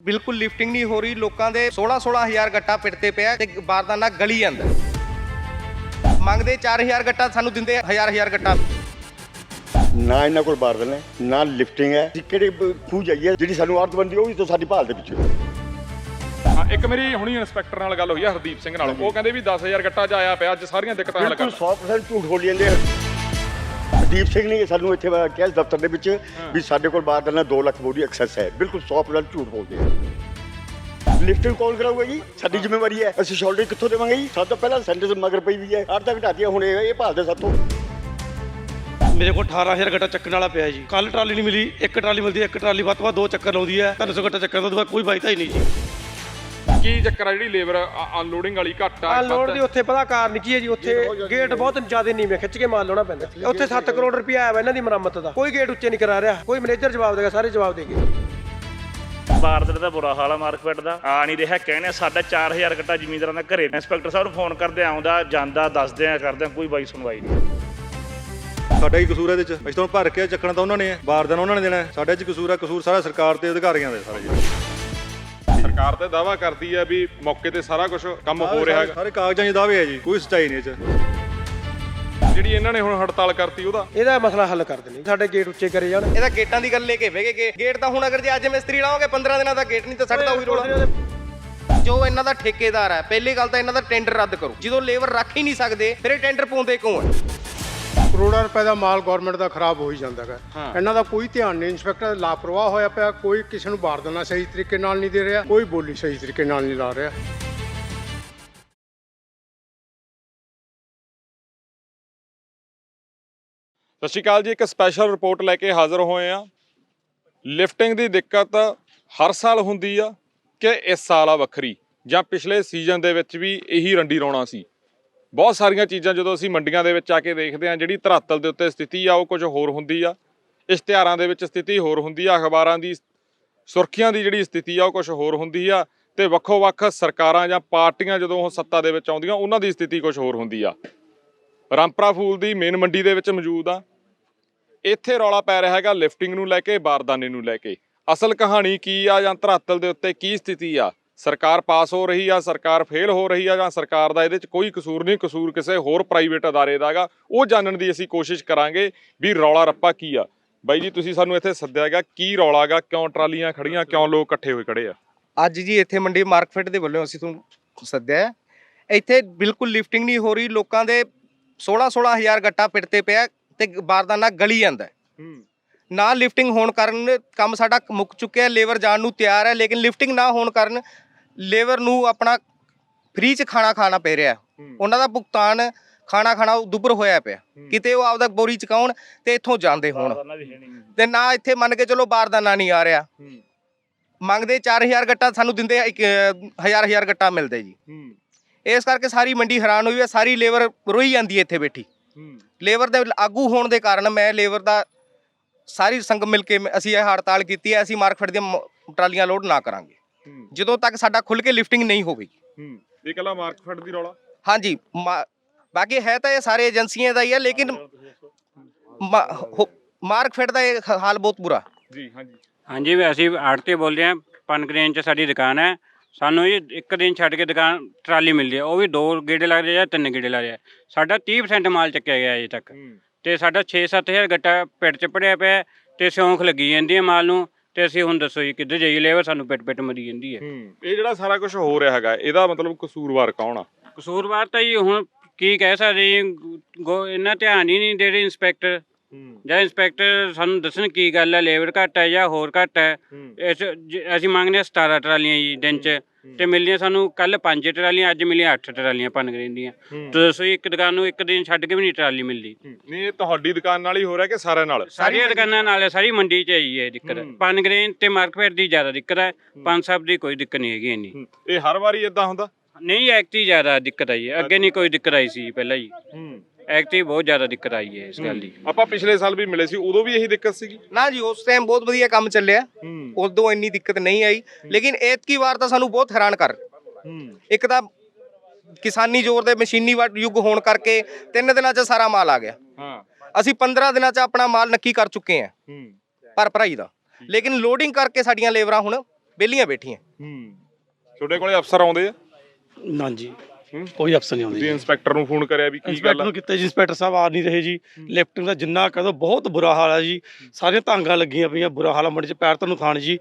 ਬਿਲਕੁਲ ਲਿਫਟਿੰਗ ਨਹੀਂ ਹੋ ਰਹੀ ਲੋਕਾਂ ਦੇ 16 16000 ਗੱਟਾ ਪਿੱਟਦੇ ਪਿਆ ਤੇ ਬਾਰਦਾਨਾ ਗਲੀ ਜਾਂਦਾ ਮੰਗਦੇ 4000 ਗੱਟਾ ਸਾਨੂੰ ਦਿੰਦੇ 1000 1000 ਗੱਟਾ। ਨਾ ਇਹਨਾਂ ਕੋਲ ਬਾਰਦਨ ਹੈ ਨਾ ਲਿਫਟਿੰਗ ਹੈ। ਜੀ ਕਿਹੜੇ ਖੂਹ ਜਾਈਏ ਜਿਹੜੀ ਸਾਨੂੰ ਆਰਤਬੰਦੀ ਉਹ ਵੀ ਤਾਂ ਸਾਡੀ ਭਾਲ ਦੇ ਵਿੱਚ ਹਾਂ ਇੱਕ ਮੇਰੀ ਹੁਣੀ ਇੰਸਪੈਕਟਰ ਨਾਲ ਗੱਲ ਹੋਈ ਆ ਹਰਦੀਪ ਸਿੰਘ ਨਾਲ। ਉਹ ਕਹਿੰਦੇ ਵੀ 10000 ਗੱਟਾ ਚ ਆਇਆ ਪਿਆ ਅੱਜ ਸਾਰੀਆਂ ਦਿੱਕਤਾਂ ਹੱਲ ਬਿਲਕੁਲ ਕਰ 100% ਝੂਠ ਬੋਲੀ ਜਾਂਦੇ ਆ। ਦੀਪ ਸਿੰਘ ਨੇ ਸਾਨੂੰ ਇੱਥੇ ਕਿਹਾ ਦਫ਼ਤਰ ਦੇ ਵਿੱਚ ਵੀ ਸਾਡੇ ਕੋਲ ਬਾਰਦਨ 2 ਲੱਖ ਬੋਡੀ ਐਕਸੈਸ ਹੈ। ਬਿਲਕੁਲ 100% ਝੂਠ ਬੋਲਦੇ ਆ। ਲਿਫਟਿੰਗ ਕੌਣ ਕਰਾਊਗਾ ਜੀ? ਸਾਡੀ ਜ਼ਿੰਮੇਵਾਰੀ ਹੈ। ਅਸੀਂ ਸ਼ੋਲਡਰ ਕਿੱਥੋਂ ਦੇਵਾਂਗੇ ਜੀ? ਸਭ ਤੋਂ ਪਹਿਲਾਂ ਸੈਂਟਰ ਮਗਰ ਪਈ ਵੀ ਹੈ। ਤੱਕ ਢਾਤੀਆਂ ਹੁਣ ਇਹ ਭਾਲਦੇ ਸਾਤੋਂ ਮੇਰੇ ਕੋਲ 18000 ਗੱਟਾ ਚੱਕਣ ਵਾਲਾ ਪਿਆ ਜੀ। ਕੱਲ ਟਰਾਲੀ ਨਹੀਂ ਮਿਲੀ ਇੱਕ ਟਰਾਲੀ ਮਿਲਦੀ ਇੱਕ ਟਰਾਲੀ ਵੱਧ ਤੋਂ ਵੱਧ ਦੋ ਚੱਕਰ ਲਾਉਂਦੀ ਹੈ। 300 ਗੱਟਾ ਚੱਕਣ ਤੋਂ ਬਾਅਦ ਕੋਈ ਵਾਇਦਾ ਹੀ ਨਹੀਂ ਜੀ। ਕੀ ਚੱਕਰ ਆ? ਜਿਹੜੀ ਲੇਬਰ ਅਨਲੋਡਿੰਗ ਵਾਲੀ ਘੱਟ ਆ ਅਨਲੋਡ ਦੀ ਉੱਥੇ ਪਤਾ ਕਾਰਨ ਕੀ ਹੈ ਜੀ ਉੱਥੇ ਗੇਟ ਬਹੁਤ ਜ਼ਿਆਦਾ ਨੀਵੇਂ ਖਿੱਚ ਕੇ ਮਾਲ ਲਾਉਣਾ ਪੈਂਦਾ। ਉੱਥੇ 7 ਕਰੋੜ ਰੁਪਇਆ ਆਇਆ ਵਾ ਇਹਨਾਂ ਦੀ ਮੁਰੰਮਤ ਦਾ। ਕੋਈ ਗੇਟ ਉੱਚੇ ਨਹੀਂ ਕਰਾ ਰਿਹਾ। ਕੋਈ ਮੈਨੇਜਰ ਜਵਾਬ ਦੇਗਾ ਸਾਰੇ ਜਵਾਬ ਦੇਗੇ ਬਾਰਦਰ ਦਾ ਬੁਰਾ ਹਾਲ ਆ ਮਾਰਕੀਟ ਦਾ। ਆ ਨਹੀਂ ਰਿਹਾ ਕਹਿੰਦੇ ਸਾਡਾ 4000 ਗੱਟਾ ਜ਼ਮੀਂਦਾਰਾਂ ਦਾ ਘਰੇ। ਇੰਸਪੈਕਟਰ ਸਾਹਿਬ ਨੂੰ ਫੋਨ ਕਰਦੇ ਆਉਂਦਾ ਜਾਂਦਾ ਦੱਸਦੇ ਆ ਕਰਦੇ ਆ ਕੋਈ ਬਾਈ ਸੁਣਵਾਈ ਨਹੀਂ। ਸਾਡਾ ਹੀ ਕਸੂਰ ਹੈ ਇਹਦੇ ਚ। ਅਸੀਂ ਤਾਂ ਹੁਣ ਭਰ ਕੇ ਚੱਕਣਾ ਤਾਂ ਉਹਨਾਂ ਨੇ ਹੈ ਬਾਰਦਾਨਾ ਉਹਨਾਂ ਨੇ ਦੇਣਾ। ਹੈ। ਸਾਡੇ ਚ ਕਸੂਰ ਹੈ ਕਸੂਰ ਸਾਰਾ ਸਰਕਾਰ ਤੇ ਅਧਿਕਾਰੀਆਂ ਦਾ ਸਾਰਾ ਜੀ। ਸਰਕਾਰ ਤੇ ਦਾਵਾ ਕਰਦੀ ਹੈ ਵੀ ਮੌਕੇ ਤੇ ਸਾਰਾ ਕੁਝ ਕੰਮ ਹੋ ਰਿਹਾ ਹੈਗਾ। ਸਾਰੇ ਕਾਗਜ਼ਾਂ 'ਚ ਦਾਅਵੇ ਹੈ ਜੀ ਕੋਈ ਸੱਚਾਈ ਨਹੀਂ ਇਹ ਚ। ਜਿਹੜੀ ਇਹਨਾਂ ਨੇ ਹੁਣ ਹੜਤਾਲ ਕਰਤੀ ਉਹਦਾ। ਇਹਦਾ ਮਸਲਾ ਹੱਲ ਕਰ ਦੇਣੀ ਸਾਡੇ ਗੇਟ ਉੱਚੇ ਕਰੇ ਜਾਣ। ਇਹਦਾ ਗੇਟਾਂ ਦੀ ਗੱਲ ਲੈ ਕੇ ਵੇਗੇ ਗੇਟ। ਤਾਂ ਹੁਣ ਅਗਰ ਜੇ ਅੱਜ ਮਿਸਤਰੀ ਲਾਓਗੇ 15 ਦਿਨਾਂ ਦਾ ਗੇਟ ਨਹੀਂ ਤਾਂ ਸੜਦਾ ਉਹੀ ਰੋਲਾ। ਜੋ ਇਹਨਾਂ ਦਾ ਠੇਕੇਦਾਰ ਹੈ ਪਹਿਲੀ ਗੱਲ ਤਾਂ ਇਹਨਾਂ ਦਾ ਟੈਂਡਰ ਰੱਦ ਕਰੋ। ਜਦੋਂ ਲੇਬਰ ਰੱਖ ਹੀ ਨਹੀਂ ਸਕਦੇ ਫਿਰ ਇਹ ਟੈਂਡਰ ਪਾਉਂਦੇ ਕਿਉਂ ਹੈ ਕਰੋੜਾਂ ਰੁਪਏ ਦਾ ਮਾਲ ਗਵਰਨਮੈਂਟ ਦਾ ਖਰਾਬ ਹੋ ਹੀ ਜਾਂਦਾ ਹੈ। ਇਹਨਾਂ ਦਾ ਕੋਈ ਧਿਆਨ ਨਹੀਂ ਇੰਸਪੈਕਟਰ ਲਾਪਰਵਾਹ ਹੋਇਆ ਪਿਆ ਕੋਈ ਕਿਸੇ ਨੂੰ ਬਾਰ ਦੇਣਾ ਸਹੀ ਤਰੀਕੇ ਨਾਲ ਨਹੀਂ ਦੇ ਰਿਹਾ ਕੋਈ ਬੋਲੀ ਸਹੀ ਤਰੀਕੇ ਨਾਲ ਨਹੀਂ ਲਾ ਰਿਹਾ। ਸਤਿ ਸ਼੍ਰੀ ਅਕਾਲ ਜੀ ਇੱਕ ਸਪੈਸ਼ਲ ਰਿਪੋਰਟ ਲੈ ਕੇ ਹਾਜ਼ਰ ਹੋਏ ਆ ਲਿਫਟਿੰਗ ਦੀ ਦਿੱਕਤ ਹਰ ਸਾਲ ਹੁੰਦੀ ਆ ਕਿ ਇਸ ਸਾਲ ਆ ਵੱਖਰੀ ਜਾਂ ਪਿਛਲੇ ਸੀਜ਼ਨ ਦੇ ਵਿੱਚ ਵੀ ਇਹੀ ਰੰਡੀ ਰੋਣਾ ਸੀ। ਬਹੁਤ ਸਾਰੀਆਂ ਚੀਜ਼ਾਂ ਜਦੋਂ ਅਸੀਂ ਮੰਡੀਆਂ ਦੇ ਵਿੱਚ ਆ ਕੇ ਦੇਖਦੇ ਹਾਂ, ਜਿਹੜੀ ਧਰਾਤਲ ਦੇ ਉੱਤੇ ਸਥਿਤੀ ਆ, ਉਹ ਕੁਝ ਹੋਰ ਹੁੰਦੀ ਆ। ਇਸ਼ਤਿਹਾਰਾਂ ਦੇ ਵਿੱਚ ਸਥਿਤੀ ਹੋਰ ਹੁੰਦੀ ਆ, ਅਖਬਾਰਾਂ ਦੀ, ਸੁਰਖੀਆਂ ਦੀ ਜਿਹੜੀ ਸਥਿਤੀ ਆ, ਉਹ ਕੁਝ ਹੋਰ ਹੁੰਦੀ ਆ ਤੇ ਵੱਖੋ-ਵੱਖ ਸਰਕਾਰਾਂ ਜਾਂ ਪਾਰਟੀਆਂ ਜਦੋਂ ਉਹ ਸੱਤਾ ਦੇ ਵਿੱਚ ਆਉਂਦੀਆਂ, ਉਹਨਾਂ ਦੀ ਸਥਿਤੀ ਕੁਝ ਹੋਰ ਹੁੰਦੀ ਆ। ਰਾਮਪਰਾ ਫੂਲ ਦੀ ਮੇਨ ਮੰਡੀ ਦੇ ਵਿੱਚ ਮੌਜੂਦ ਆ। ਇੱਥੇ ਰੌਲਾ ਪੈ ਰਿਹਾ ਹੈਗਾ ਲਿਫਟਿੰਗ ਨੂੰ ਲੈ ਕੇ, ਬਾਰਦਾਨੇ ਨੂੰ ਲੈ ਕੇ। ਅਸਲ ਕਹਾਣੀ ਕੀ ਆ ਜਾਂ ਧਰਾਤਲ ਦੇ ਉੱਤੇ ਕੀ ਸਥਿਤੀ ਆ? ਸਰਕਾਰ ਪਾਸ ਹੋ ਰਹੀ ਆ ਸਰਕਾਰ ਫੇਲ ਹੋ ਰਹੀ ਆ ਜਾਂ ਸਰਕਾਰ ਦਾ ਇਹਦੇ 'ਚ ਕੋਈ ਕਸੂਰ ਨਹੀਂ ਕਸੂਰ ਕਿਸੇ ਹੋਰ ਪ੍ਰਾਈਵੇਟ ਅਦਾਰੇ ਦਾ ਹੈਗਾ ਉਹ ਜਾਣਨ ਦੀ ਅਸੀਂ ਕੋਸ਼ਿਸ਼ ਕਰਾਂਗੇ ਵੀ ਰੌਲਾ ਰੱਪਾ ਕੀ ਆ ਬਾਈ ਜੀ ਤੁਸੀਂ ਸਾਨੂੰ ਇੱਥੇ ਸੱਦਿਆ ਹੈਗਾ ਕੀ ਰੌਲਾ ਹੈਗਾ ਕਿਉਂ ਟਰਾਲੀਆਂ ਖੜੀਆਂ ਕਿਉਂ ਲੋਕ ਇਕੱਠੇ ਹੋਏ ਖੜੇ ਆ ਅੱਜ ਜੀ ਇੱਥੇ ਮੰਡੀ ਮਾਰਕਫੈਟ ਦੇ ਵੱਲੋਂ ਅਸੀਂ ਤੁਹਾਨੂੰ ਸੱਦਿਆ ਹੈ। ਇੱਥੇ ਬਿਲਕੁਲ ਲਿਫਟਿੰਗ ਨਹੀਂ ਹੋ ਰਹੀ ਲੋਕਾਂ ਦੇ 16 16000 ਗੱਟਾ ਪਿੱਟਦੇ ਪਿਆ ਤੇ ਬਾਰਦਾਨਾ ਗਲੀ ਜਾਂਦਾ ਹੈ। ਨਾ ਲਿਫਟਿੰਗ ਹੋਣ ਕਾਰਨ ਕੰਮ ਸਾਡਾ ਮੁੱਕ ਚੁੱਕਿਆ ਲੇਬਰ ਜਾਣ ਨੂੰ ਤਿਆਰ ਹੈ ਲੇਕਿਨ ਲਿਫਟਿੰਗ ਨਾ ਹੋਣ ਕਾਰਨ ਲੇਬਰ ਨੂੰ ਆਪਣਾ ਫ੍ਰੀ ਚ ਖਾਣਾ ਖਾਣਾ ਪੈ ਰਿਹਾ। ਉਹਨਾਂ ਦਾ ਭੁਗਤਾਨ ਖਾਣਾ ਖਾਣਾ ਦੁੱਬਰ ਹੋਇਆ ਪਿਆ। ਕਿਤੇ ਉਹ ਆਪਦਾ ਬੋਰੀ ਚਕਾਉਣ ਤੇ ਇੱਥੋਂ ਜਾਂਦੇ ਹੋਣ। ਤੇ ਨਾ ਇੱਥੇ ਮੰਨ ਕੇ ਚਲੋ ਬਾਰਦਾਨਾ ਨਹੀਂ ਆ ਰਿਹਾ। ਮੰਗਦੇ 4000 ਗੱਟਾ ਸਾਨੂੰ ਦਿੰਦੇ 1000 1000 ਗੱਟਾ ਮਿਲਦਾ ਜੀ। ਇਸ ਕਰਕੇ ਸਾਰੀ ਮੰਡੀ ਹੈਰਾਨ ਹੋਈ ਹੈ ਸਾਰੀ ਲੇਬਰ ਰੋਈ ਜਾਂਦੀ ਹੈ ਇੱਥੇ ਬੈਠੀ। ਲੇਬਰ ਦੇ ਆਗੂ ਹੋਣ ਦੇ ਕਾਰਨ ਮੈਂ ਲੇਬਰ ਦਾ ਸਾਰੀ ਸੰਗ ਮਿਲ ਕੇ ਅਸੀਂ ਇਹ ਹੜਤਾਲ ਕੀਤੀ ਹੈ ਅਸੀਂ ਮਾਰਕਫੈਟ ਦੀਆਂ ਟਰਾਲੀਆਂ ਲੋਡ ਨਾ ਕਰਾਂਗੇ। ਜਦੋਂ ਤੱਕ ਸਾਡਾ ਖੁੱਲ ਕੇ ਲਿਫਟਿੰਗ ਨਹੀਂ ਹੋਵੇਗੀ। ਇਹ ਕੱਲਾ ਮਾਰਕਫੈਟ ਦੀ ਰੌਲਾ? ਹਾਂਜੀ ਮਾ- ਬਾਕੀ ਹੈ ਤਾਂ ਇਹ ਸਾਰੇ ਏਜੰਸੀਆਂ ਦਾ ਹੀ ਹੈ ਲੇਕਿਨ ਹੋ- ਮਾਰਕਫੈਟ ਦਾ ਇਹ ਹ- ਹਾਲ ਬਹੁਤ ਬੁਰਾ। ਜੀ ਹਾਂਜੀ। ਹਾਂਜੀ ਵੀ ਅਸੀਂ ਆੜਤੇ ਬੋਲਦੇ ਹਾਂ ਪਨਗਰੇਨ ਚ ਸਾਡੀ ਦੁਕਾਨ ਹੈ। ਸਾਨੂੰ ਇਹ ਇੱਕ ਦਿਨ ਛੱਡ ਕੇ ਦੁਕਾਨ ਟਰਾਲੀ ਮਿਲਦੀ ਹੈ। ਉਹ ਵੀ ਦੋ ਗੇੜੇ ਲੱਗ ਰਹੇ ਆ ਤਿੰਨ ਗੇੜੇ ਲੱਗ ਰਹੇ ਆ। ਸਾਡਾ 30% ਮਾਲ ਚੱਕਿਆ ਗਿਆ ਅਜੇ ਤੱਕ। ਤੇ ਸਾਡਾ 6-7000 ਗੱਟਾ ਪਿੱਟ ਚ ਪੜਿਆ ਪਿਆ ਹੈ ਤੇ ਸਿਉਂਖ ਲੱਗੀ ਜਾਂਦੀ ਹੈ ਮਾਲ ਨੂੰ। ਤੇ ਅਸੀਂ ਹੁਣ ਦੱਸੋ ਜੀ ਕਿੱਧਰ ਜਾਈਏ? ਲੇਬਰ ਸਾਨੂੰ ਪਿੱਟ ਪਿੱਟ ਮਰੀ ਜਾਂਦੀ ਹੈ। ਇਹ ਜਿਹੜਾ ਸਾਰਾ ਕੁਝ ਹੋ ਰਿਹਾ ਹੈਗਾ ਇਹਦਾ ਮਤਲਬ ਕਸੂਰਵਾਰ ਕੌਣ ਆ? ਕਸੂਰਵਾਰ ਤਾਂ ਜੀ ਹੁਣ ਕੀ ਕਹਿ ਸਕਦੇ ਜੀ ਗੋ ਇੰਨਾ ਧਿਆਨ ਹੀ ਨਹੀਂ ਦੇ ਰਹੇ ਇੰਸਪੈਕਟਰ ਜਾਂ ਇੰਸਪੈਕਟਰ ਸਾਨੂੰ ਦੱਸਣ ਕੀ ਗੱਲ ਹੈ ਲੇਬਰ ਘੱਟ ਹੈ ਜਾਂ ਹੋਰ ਘੱਟ ਹੈ? ਇਸ ਜ- ਅਸੀਂ ਮੰਗਦੇ ਹਾਂ 17 ਟਰਾਲੀਆਂ ਜੀ ਦਿਨ ਚ। ਤੇ ਮਿਲੀਆਂ ਸਾਨੂੰ ਕੱਲ 5 ਟਰਾਲੀਆਂ ਅੱਜ ਮਿਲੀਆਂ 8 ਟਰਾਲੀਆਂ ਪਨਗਰੇਨ ਦੀਆਂ ਤੇ ਦੱਸੋ ਜੀ, ਇੱਕ ਦੁਕਾਨ ਨੂੰ ਇੱਕ ਦਿਨ ਛੱਡ ਕੇ ਵੀ ਨਹੀਂ ਟਰਾਲੀ ਮਿਲਦੀ। ਨਹੀਂ ਇਹ ਤੁਹਾਡੀ ਦੁਕਾਨ ਨਾਲ ਹੀ ਹੋ ਰਿਹਾ ਕਿ ਸਾਰਿਆਂ ਨਾਲ? ਸਾਰੀਆਂ ਦੁਕਾਨਾਂ ਨਾਲ ਹੈ, ਸਾਰੀ ਮੰਡੀ ਚ ਹੈ ਜੀ ਇਹ ਦਿੱਕਤ ਪਨਗਰੇਨ ਤੇ ਮਾਰਕਫੇਟ ਦੀ ਜ਼ਿਆਦਾ ਦਿੱਕਤ ਹੈ ਪੰਜ ਸਾਹਿਬ ਦੀ ਕੋਈ ਦਿੱਕਤ ਨਹੀਂ ਹੈਗੀ ਇੰਨੀ। ਇਹ ਹਰ ਵਾਰੀ ਇਦਾਂ ਹੁੰਦਾ? ਨਹੀਂ ਐਕਟੀ ਜ਼ਿਆਦਾ ਦਿੱਕਤ ਆਈ ਹੈ ਅੱਗੇ ਨਹੀਂ ਕੋਈ ਦਿੱਕਤ ਆਈ ਸੀ ਪਹਿਲਾਂ ਜੀ। ਐਕਟੀ ਬਹੁਤ ਜ਼ਿਆਦਾ ਦਿੱਕਤ ਆਈ ਹੈ ਇਸ ਗੱਲ ਦੀ। ਆਪਾਂ ਪਿਛਲੇ ਸਾਲ ਵੀ ਮਿਲੇ ਸੀ ਉਦੋਂ ਵੀ ਇਹੀ ਦਿੱਕਤ ਸੀਗੀ? ਨਾ ਜੀ ਉਸ ਟਾਈਮ ਬਹੁਤ ਵਧੀਆ ਕੰਮ ਚੱਲਿਆ। ਉਦੋਂ ਇੰਨੀ ਦਿੱਕਤ ਨਹੀਂ ਆਈ। ਲੇਕਿਨ ਐਤਕੀ ਵਾਰ ਤਾਂ ਸਾਨੂੰ ਬਹੁਤ ਹੈਰਾਨ ਕਰ। ਇੱਕ ਤਾਂ ਕਿਸਾਨੀ ਜ਼ੋਰ ਦੇ ਮਸ਼ੀਨੀ ਵੱਟ ਯੁੱਗ ਹੋਣ ਕਰਕੇ ਤਿੰਨ ਦਿਨਾਂ 'ਚ ਸਾਰਾ ਮਾਲ ਆ ਗਿਆ। ਹਾਂ। ਅਸੀਂ 15 ਦਿਨਾਂ 'ਚ ਆਪਣਾ ਮਾਲ ਨੱਕੀ ਕਰ ਚੁੱਕੇ ਹਾਂ। ਪਰ ਭਰਾਈ ਦਾ। ਲੇਕਿਨ ਲੋਡਿੰਗ ਕਰਕੇ ਸਾਡੀਆਂ ਲੇਬਰਾਂ ਹੁਣ ਬੇਲੀਆਂ ਬੈਠੀਆਂ। ਹੂੰ। ਤੁਹਾਡੇ ਕੋਲੇ ਅਫਸਰ ਆਉਂਦੇ ਆ? ਨਾ ਜੀ। ਹੂੰ? ਕੋਈ ਅਫਸਰ ਨਹੀਂ ਆਉਂਦੇ ਤੁਸੀਂ ਇੰਸਪੈਕਟਰ ਨੂੰ ਫੋਨ ਕਰਿਆ ਵੀ ਕੀ ਗੱਲ ਇੰਸਪੈਕਟਰ ਆ? ਨੂੰ ਕਿਤੇ ਜੀ ਇੰਸਪੈਕਟਰ ਸਾਹਿਬ ਆ ਨਹੀਂ ਰਹੇ ਜੀ। ਲਿਫਟਿੰਗ ਦਾ ਜਿੰਨਾ ਕਹਦੋ ਬਹੁਤ ਬੁਰਾ ਹਾਲ ਹੈ ਜੀ। ਸਾਰੀਆਂ ਤਾਂਗਾਂ ਲੱਗੀਆਂ ਪਈਆਂ ਬੁਰਾ ਹਾਲ ਆ ਮੰਡੀ 'ਚ ਪੈਰ ਤੁਹਾਨੂੰ ਥਾਣ ਜੀ।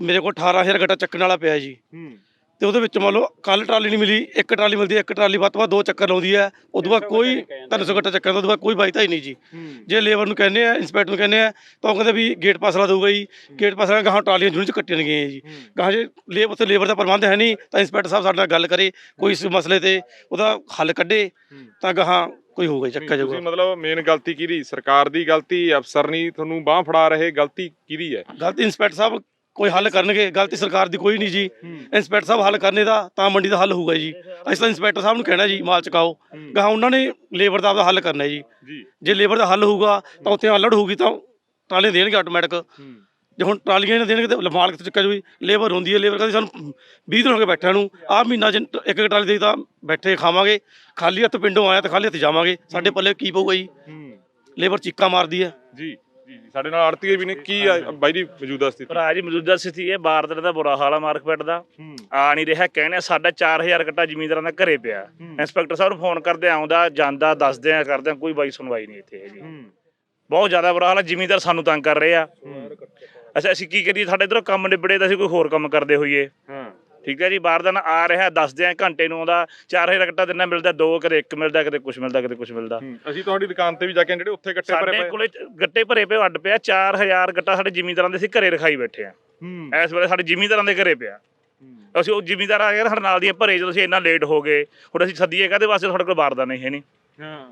ਮੇਰੇ ਕੋਲ 18000 ਗੱਟਾ ਚੱਕਣ ਵਾਲਾ ਪਿਆ ਜੀ। ਹੂੰ। ਤੇ ਉਹਦੇ ਵਿੱਚ ਮੰਨ ਲਓ ਕੱਲ ਟਰਾਲੀ ਨਹੀਂ ਮਿਲੀ ਇੱਕ ਟਰਾਲੀ ਮਿਲਦੀ ਹੈ ਇੱਕ ਟਰਾਲੀ ਵੱਧ ਤੋਂ ਵੱਧ ਦੋ ਚੱਕਰ ਲਾਉਂਦੀ ਹੈ ਉਦੋਂ ਬਾਅਦ ਕੋਈ 300 ਗੱਟਾ ਚੱਕਣ ਤੋਂ ਬਾਅਦ ਕੋਈ ਬਾਈਤਾ ਹੀ ਨਹੀਂ ਜੀ। ਜੇ ਲੇਬਰ ਨੂੰ ਕਹਿੰਦੇ ਆ ਇੰਸਪੈਕਟਰ ਨੂੰ ਕਹਿੰਦੇ ਆ ਤਾਂ ਉਹ ਕਹਿੰਦੇ ਵੀ ਗੇਟ ਪਾਸਲਾ ਦਊਗਾ ਜੀ। ਗੇਟ ਪਾਸਲਾ ਗਾਹਾਂ ਟਰਾਲੀਆਂ ਜੁਨ ਚ ਕੱਟੀਆਂ ਗਈਆਂ ਜੀ। ਗਾਹਾਂ ਜੇ ਲੇਬਰ ਉੱਥੇ ਲੇਬਰ ਦਾ ਪ੍ਰਬੰਧ ਹੈ ਨਹੀਂ ਤਾਂ ਇੰਸਪੈਕਟਰ ਸਾਹਿਬ ਸਾਡੇ ਨਾਲ ਗੱਲ ਕਰੇ ਕੋਈ ਇਸ ਮਸਲੇ ਤੇ ਉਹਦਾ ਹੱਲ ਕੱਢੇ ਤਾਂ ਗਾਹਾਂ ਕੋਈ ਹੋਊਗਾ ਚੱਕਾ ਤੁਸੀਂ ਜਾਊਗਾ ਮਤਲਬ ਮੇਨ ਗਲਤੀ ਕਿਹਦੀ ਸਰਕਾਰ ਦੀ ਗਲਤੀ ਅਫਸਰ ਨਹੀਂ ਤੁਹਾਨੂੰ ਬਾਹ ਫੜਾ ਰਹੇ ਗਲਤੀ ਕਿਹਦੀ ਹੈ? ਗਲਤੀ ਇੰਸਪੈਕਟਰ ਸਾਹਿਬ ਕੋਈ ਹੱਲ ਕਰਨਗੇ ਗਲਤੀ ਸਰਕਾਰ ਦੀ ਕੋਈ ਨਹੀਂ ਜੀ। ਇੰਸਪੈਕਟਰ ਸਾਹਿਬ ਹੱਲ ਕਰਨੇ ਦਾ ਤਾਂ ਮੰਡੀ ਦਾ ਹੱਲ ਹੋਊਗਾ ਜੀ। ਅਸੀਂ ਤਾਂ ਇੰਸਪੈਕਟਰ ਸਾਹਿਬ ਨੂੰ ਕਹਿਣਾ ਜੀ ਮਾਲ ਚਕਾਓ। ਗਾਹਾਂ ਉਹਨਾਂ ਨੇ ਲੇਬਰ ਦਾ ਆਪਦਾ ਹੱਲ ਕਰਨਾ ਜੀ। ਜੀ। ਜੇ ਲੇਬਰ ਦਾ ਹੱਲ ਹੋਊਗਾ ਤਾਂ ਉੱਥੇ ਅਲੜ ਹੋਊਗੀ ਤਾਂ ਟਰਾਲੇ ਦੇਣਗੇ ਆਟੋਮੈਟਿਕ ਜੇ ਹੁਣ ਟਰਾਲੀਆਂ ਇਹਨਾਂ ਦੇਣਗੇ ਤੇ ਮਾਲ ਕਿੱਥੇ ਚੱਕਾ ਜੂਗੀ ਲੇਬਰ ਹੁੰਦੀ ਹੈ ਲੇਬਰ ਕਹਿੰਦੀ ਸਾਨੂੰ 20 ਦਿਨ ਹੋ ਗਏ ਬੈਠਿਆਂ ਨੂੰ। ਆਹ ਮਹੀਨਾ ਚ ਇੱਕ ਇੱਕ ਟਰਾਲੀ ਦੇ ਤਾਂ ਬੈਠੇ ਖਾਵਾਂਗੇ ਖਾਲੀ ਹੱਥ ਪਿੰਡੋਂ ਆਇਆ ਤਾਂ ਖਾਲੀ ਹੱਥ ਜਾਵਾਂਗੇ। ਸਾਡੇ ਪੱਲੇ ਕੀ ਪਊਗਾ ਜੀ। ਲੇਬਰ ਚੀਕਾਂ ਮਾਰਦੀ ਹੈ। ਜੀ। ਜੀ ਸਾਡੇ ਨਾਲ ਆੜਤੀਏ ਵੀ ਨੇ ਕੀ ਆ ਬਾਈ ਦੀ ਮੌਜੂਦਾ ਸਥਿਤੀ? ਭਰਾ ਜੀ ਮੌਜੂਦਾ ਸਥਿਤੀ ਇਹ ਬਾਰਦਰ ਦਾ ਬੁਰਾ ਹਾਲ ਆ ਮਾਰਕੀਟ ਦਾ। ਆ ਨਹੀਂ ਰਿਹਾ ਕਹਿੰਦੇ ਸਾਡਾ 4000 ਗੱਟਾ ਜ਼ਮੀਨਦਾਰਾਂ ਦਾ ਘਰੇ ਪਿਆ। ਇੰਸਪੈਕਟਰ ਸਾਹਿਬ ਨੂੰ ਫੋਨ ਕਰਦੇ ਆਉਂਦਾ ਜਾਂਦਾ ਦੱਸਦੇ ਆ ਕਰਦੇ ਆ ਕੋਈ ਬਾਈ ਸੁਣਵਾਈ ਨਹੀਂ ਇੱਥੇ ਹੈਗੀ। ਬਹੁਤ ਜ਼ਿਆਦਾ ਬੁਰਾ ਹਾਲ ਆ ਜ਼ਮੀਨਦਾਰ ਸਾਨੂੰ ਤੰਗ ਕਰ ਰਹੇ ਆ। ਅੱਛਾ ਅਸੀਂ ਕੀ ਕਰੀਏ ਸਾਡੇ ਇਧਰੋਂ ਕੰਮ ਨਿਬੜੇ ਤਾਂ ਅਸੀਂ ਕੋਈ ਹੋਰ ਕੰਮ ਕਰਦੇ ਹੋਈਏ। ਹਾਂ। ਠੀਕ ਹੈ ਜੀ ਬਾਰਦਾਨਾ ਆ ਰਿਹਾ ਦੱਸਦੇ ਆ ਘੰਟੇ ਨੂੰ ਆਉਂਦਾ 4000 ਗੱਟਾ ਦਿਨਾਂ ਮਿਲਦਾ ਦੋ ਕਦੇ ਇੱਕ ਮਿਲਦਾ ਕਦੇ ਕੁਝ ਮਿਲਦਾ ਕਦੇ ਕੁਝ ਮਿਲਦਾ। ਅਸੀਂ ਤੁਹਾਡੀ ਦੁਕਾਨ ਤੇ ਵੀ ਜਾ ਕੇ ਜਿਹੜੇ ਉੱਥੇ ਇਕੱਠੇ ਭਰੇ ਸਾਡੇ ਕੋਲੇ ਗੱਟੇ ਭਰੇ ਪਏ ਅੱਡ ਪਿਆ 4000 ਗੱਟਾ ਸਾਡੇ ਜ਼ਿਮੀਂਦਾਰਾਂ ਦੇ ਅਸੀਂ ਘਰੇ ਰਖਾਈ ਬੈਠੇ ਆ ਹੂੰ। ਇਸ ਵੇਲੇ ਸਾਡੇ ਜ਼ਿਮੀਂਦਾਰਾਂ ਦੇ ਘਰੇ ਪਿਆ। ਅਸੀਂ ਉਹ ਜ਼ਿਮੀਂਦਾਰ ਆ ਗਏ ਸਾਡੇ ਨਾਲ ਦੀਆਂ ਭਰੇ ਜਦੋਂ ਅਸੀਂ ਇੰਨਾ ਲੇਟ ਹੋ ਗਏ ਹੁਣ ਅਸੀਂ ਸੱਦੀਏ ਕਾਹਦੇ ਵਾਸਤੇ ਸਾਡੇ ਕੋਲ ਬਾਰਦਾ ਨਹੀਂ ਹੈ ਨਹੀਂ। ਹਾਂ।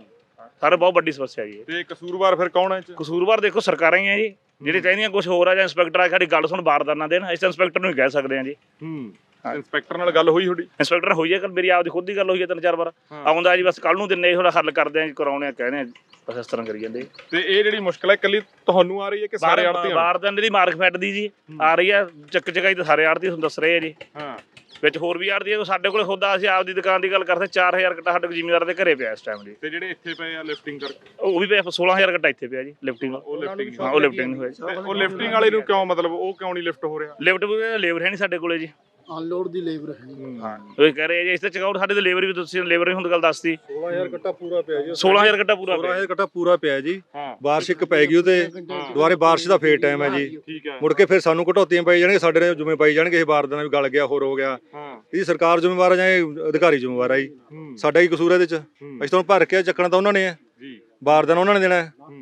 ਸਾਰੇ ਬਹੁਤ ਵੱਡੀ ਸਮੱਸਿਆ ਜੀ। ਤੇ ਕਸੂਰਵਾਰ ਫਿਰ ਕੌਣ ਹੈ ਕਸੂਰਵਾਰ ਦੇਖੋ ਸਰਕਾਰਾਂ ਹੀ ਆ ਜੀ। ਜਿਹੜੇ ਕਹਿੰਦੀਆਂ ਕੁਝ ਹੋਰ ਆ ਜਾਂ ਇੰਸਪੈਕਟਰ ਆ ਸਾਡੀ ਗੱਲ ਸੁਣ ਬਾਰਦਾ ਨਾ ਦੇਣ ਤਾਂ ਇੰਸਪੈਕਟਰ ਨੂੰ ਹੀ ਕਹਿ ਸਕਦੇ ਹਾਂ ਜੀ। ਹੂੰ। ਇੰਸਪੈਕਟਰ ਨਾਲ ਗੱਲ ਹੋਈ ਤੁਹਾਡੀ? ਇੰਸਪੈਕਟਰ ਹੋਈ ਹੈ ਕੱਲ ਮੇਰੀ ਆਪਦੀ ਖੁਦ ਦੀ ਗੱਲ ਹੋਈ ਹੈ ਤਿੰਨ ਚਾਰ ਵਾਰ। ਆਉਂਦਾ ਜੀ ਬਸ ਕੱਲ ਨੂੰ ਦਿਨੇ ਥੋੜਾ ਹੱਲ ਕਰਦੇ ਆ ਕਰਾਉਣੇ ਆ ਕਹਿੰਦੇ ਆ ਬਸ ਇਸ ਤਰ੍ਹਾਂ ਕਰੀ ਜਾਂਦੇ ਤੇ ਇਹ ਜਿਹੜੀ ਮੁਸ਼ਕਲ ਹੈ ਇਕੱਲੀ ਤੁਹਾਨੂੰ ਆ ਰਹੀ ਹੈ ਕਿ ਸਾਰੇ ਆੜਤੀਆਂ? ਬਾਰਦਾਨ ਦੀ ਮਾਰਕ ਫੈਟ ਦੀ ਜੀ ਆ ਰਹੀ ਆ ਚੱਕ ਚਕਾਈ ਤਾਂ ਸਾਰੇ ਆੜਤੀ ਤੁਹਾਨੂੰ ਦੱਸ ਰਹੇ ਆ ਜੀ। ਹਾਂ। ਵਿੱਚ ਹੋਰ ਵੀ ਆੜਤੀ ਆ ਸਾਡੇ ਕੋਲੇ ਖੁਦ ਅਸੀਂ ਆਪਦੀ ਦੁਕਾਨ ਦੀ ਗੱਲ ਕਰਦੇ 4000 ਘਟਾ ਸਾਡੇ ਕੋਲ ਜ਼ਿਮੀਦਾਰ ਦੇ ਘਰੇ ਪਿਆ ਇਸ ਟਾਈਮ ਜੀ। ਤੇ ਜਿਹੜੇ ਇੱਥੇ ਪਏ ਆ ਲਿਫਟਿੰਗ ਕਰਕੇ? ਉਹ ਵੀ ਪਿਆ 16000 ਘਟਾ ਇੱਥੇ ਪਿਆ ਜੀ ਲਿਫਟਿੰਗ ਉਹ ਲਿਫਟਿੰਗ ਹਾਂ ਉਹ ਲਿਫਟਿੰਗ ਹੋਇਆ ਉਹ ਲਿਫਟਿੰਗ ਵਾਲੇ ਨੂੰ ਕਿਉਂ ਮਤਲਬ ਉਹ ਕਿਉਂ ਨਹੀਂ ਲਿਫਟ ਹੋ ਰਿਹਾ? ਲਿਫਟ ਲੇਬਰ ਹੈ ਨਹੀਂ ਸਾਡੇ ਕੋਲੇ ਜੀ। ਅਨਲੋਡ ਦੀ ਲੇਬਰ ਹੈ ਹਾਂ। ਉਹ ਕਹਿ ਰਹੇ ਜੀ ਇਸ ਤੇ ਚਕਾਉਟ ਸਾਡੇ ਤੇ ਲੇਬਰ ਵੀ ਤੁਸੀਂ ਲੇਬਰ ਨਹੀਂ ਹੁੰਦੀ ਗੱਲ ਦੱਸਤੀ। 16000 ਕੱਟਾ ਪੂਰਾ ਪਿਆ ਜੀ। 16000 ਘਟਾ ਪੂਰਾ ਪਿਆ। 16000 ਕੱਟਾ ਪੂਰਾ ਪਿਆ ਜੀ। ਹਾਂ। ਬਾਰਿਸ਼ ਇੱਕ ਪੈ ਗਈ ਉਤੇ ਦੁਬਾਰੇ ਬਾਰਿਸ਼ ਦਾ ਫੇਰ ਟਾਈਮ ਹੈ ਜੀ। ਠੀਕ ਹੈ। ਮੁੜ ਕੇ ਫਿਰ ਸਾਨੂੰ ਘਟੌਤੀਆਂ ਪਈ ਜਾਣਗੇ ਸਾਡੇ ਨੇ ਜੁਮੇ ਪਾਈ ਜਾਣਗੇ ਇਹ ਬਾਰਦਾਨਾ ਵੀ ਗਲ ਗਿਆ ਹੋਰ ਹੋ ਗਿਆ। ਹਾਂ। ਇਹ ਸਰਕਾਰ ਜ਼ਿੰਮੇਵਾਰ ਆ ਜਾਂ ਇਹ ਅਧਿਕਾਰੀ ਜ਼ਿੰਮੇਵਾਰ ਆ ਜੀ? ਹੂੰ। ਸਾਡਾ ਹੀ ਕਸੂਰ ਹੈ ਇਹਦੇ ਚ? ਅਸੀਂ ਤਾਂ ਹੁਣ ਭਰ ਕੇ ਚੱਕਣਾ ਤਾਂ ਉਹਨਾਂ ਨੇ ਹੈ ਜੀ। ਬਾਰਦਾਨਾ ਉਹਨਾਂ ਨੇ ਦੇਣਾ ਹੈ। ਹੂੰ।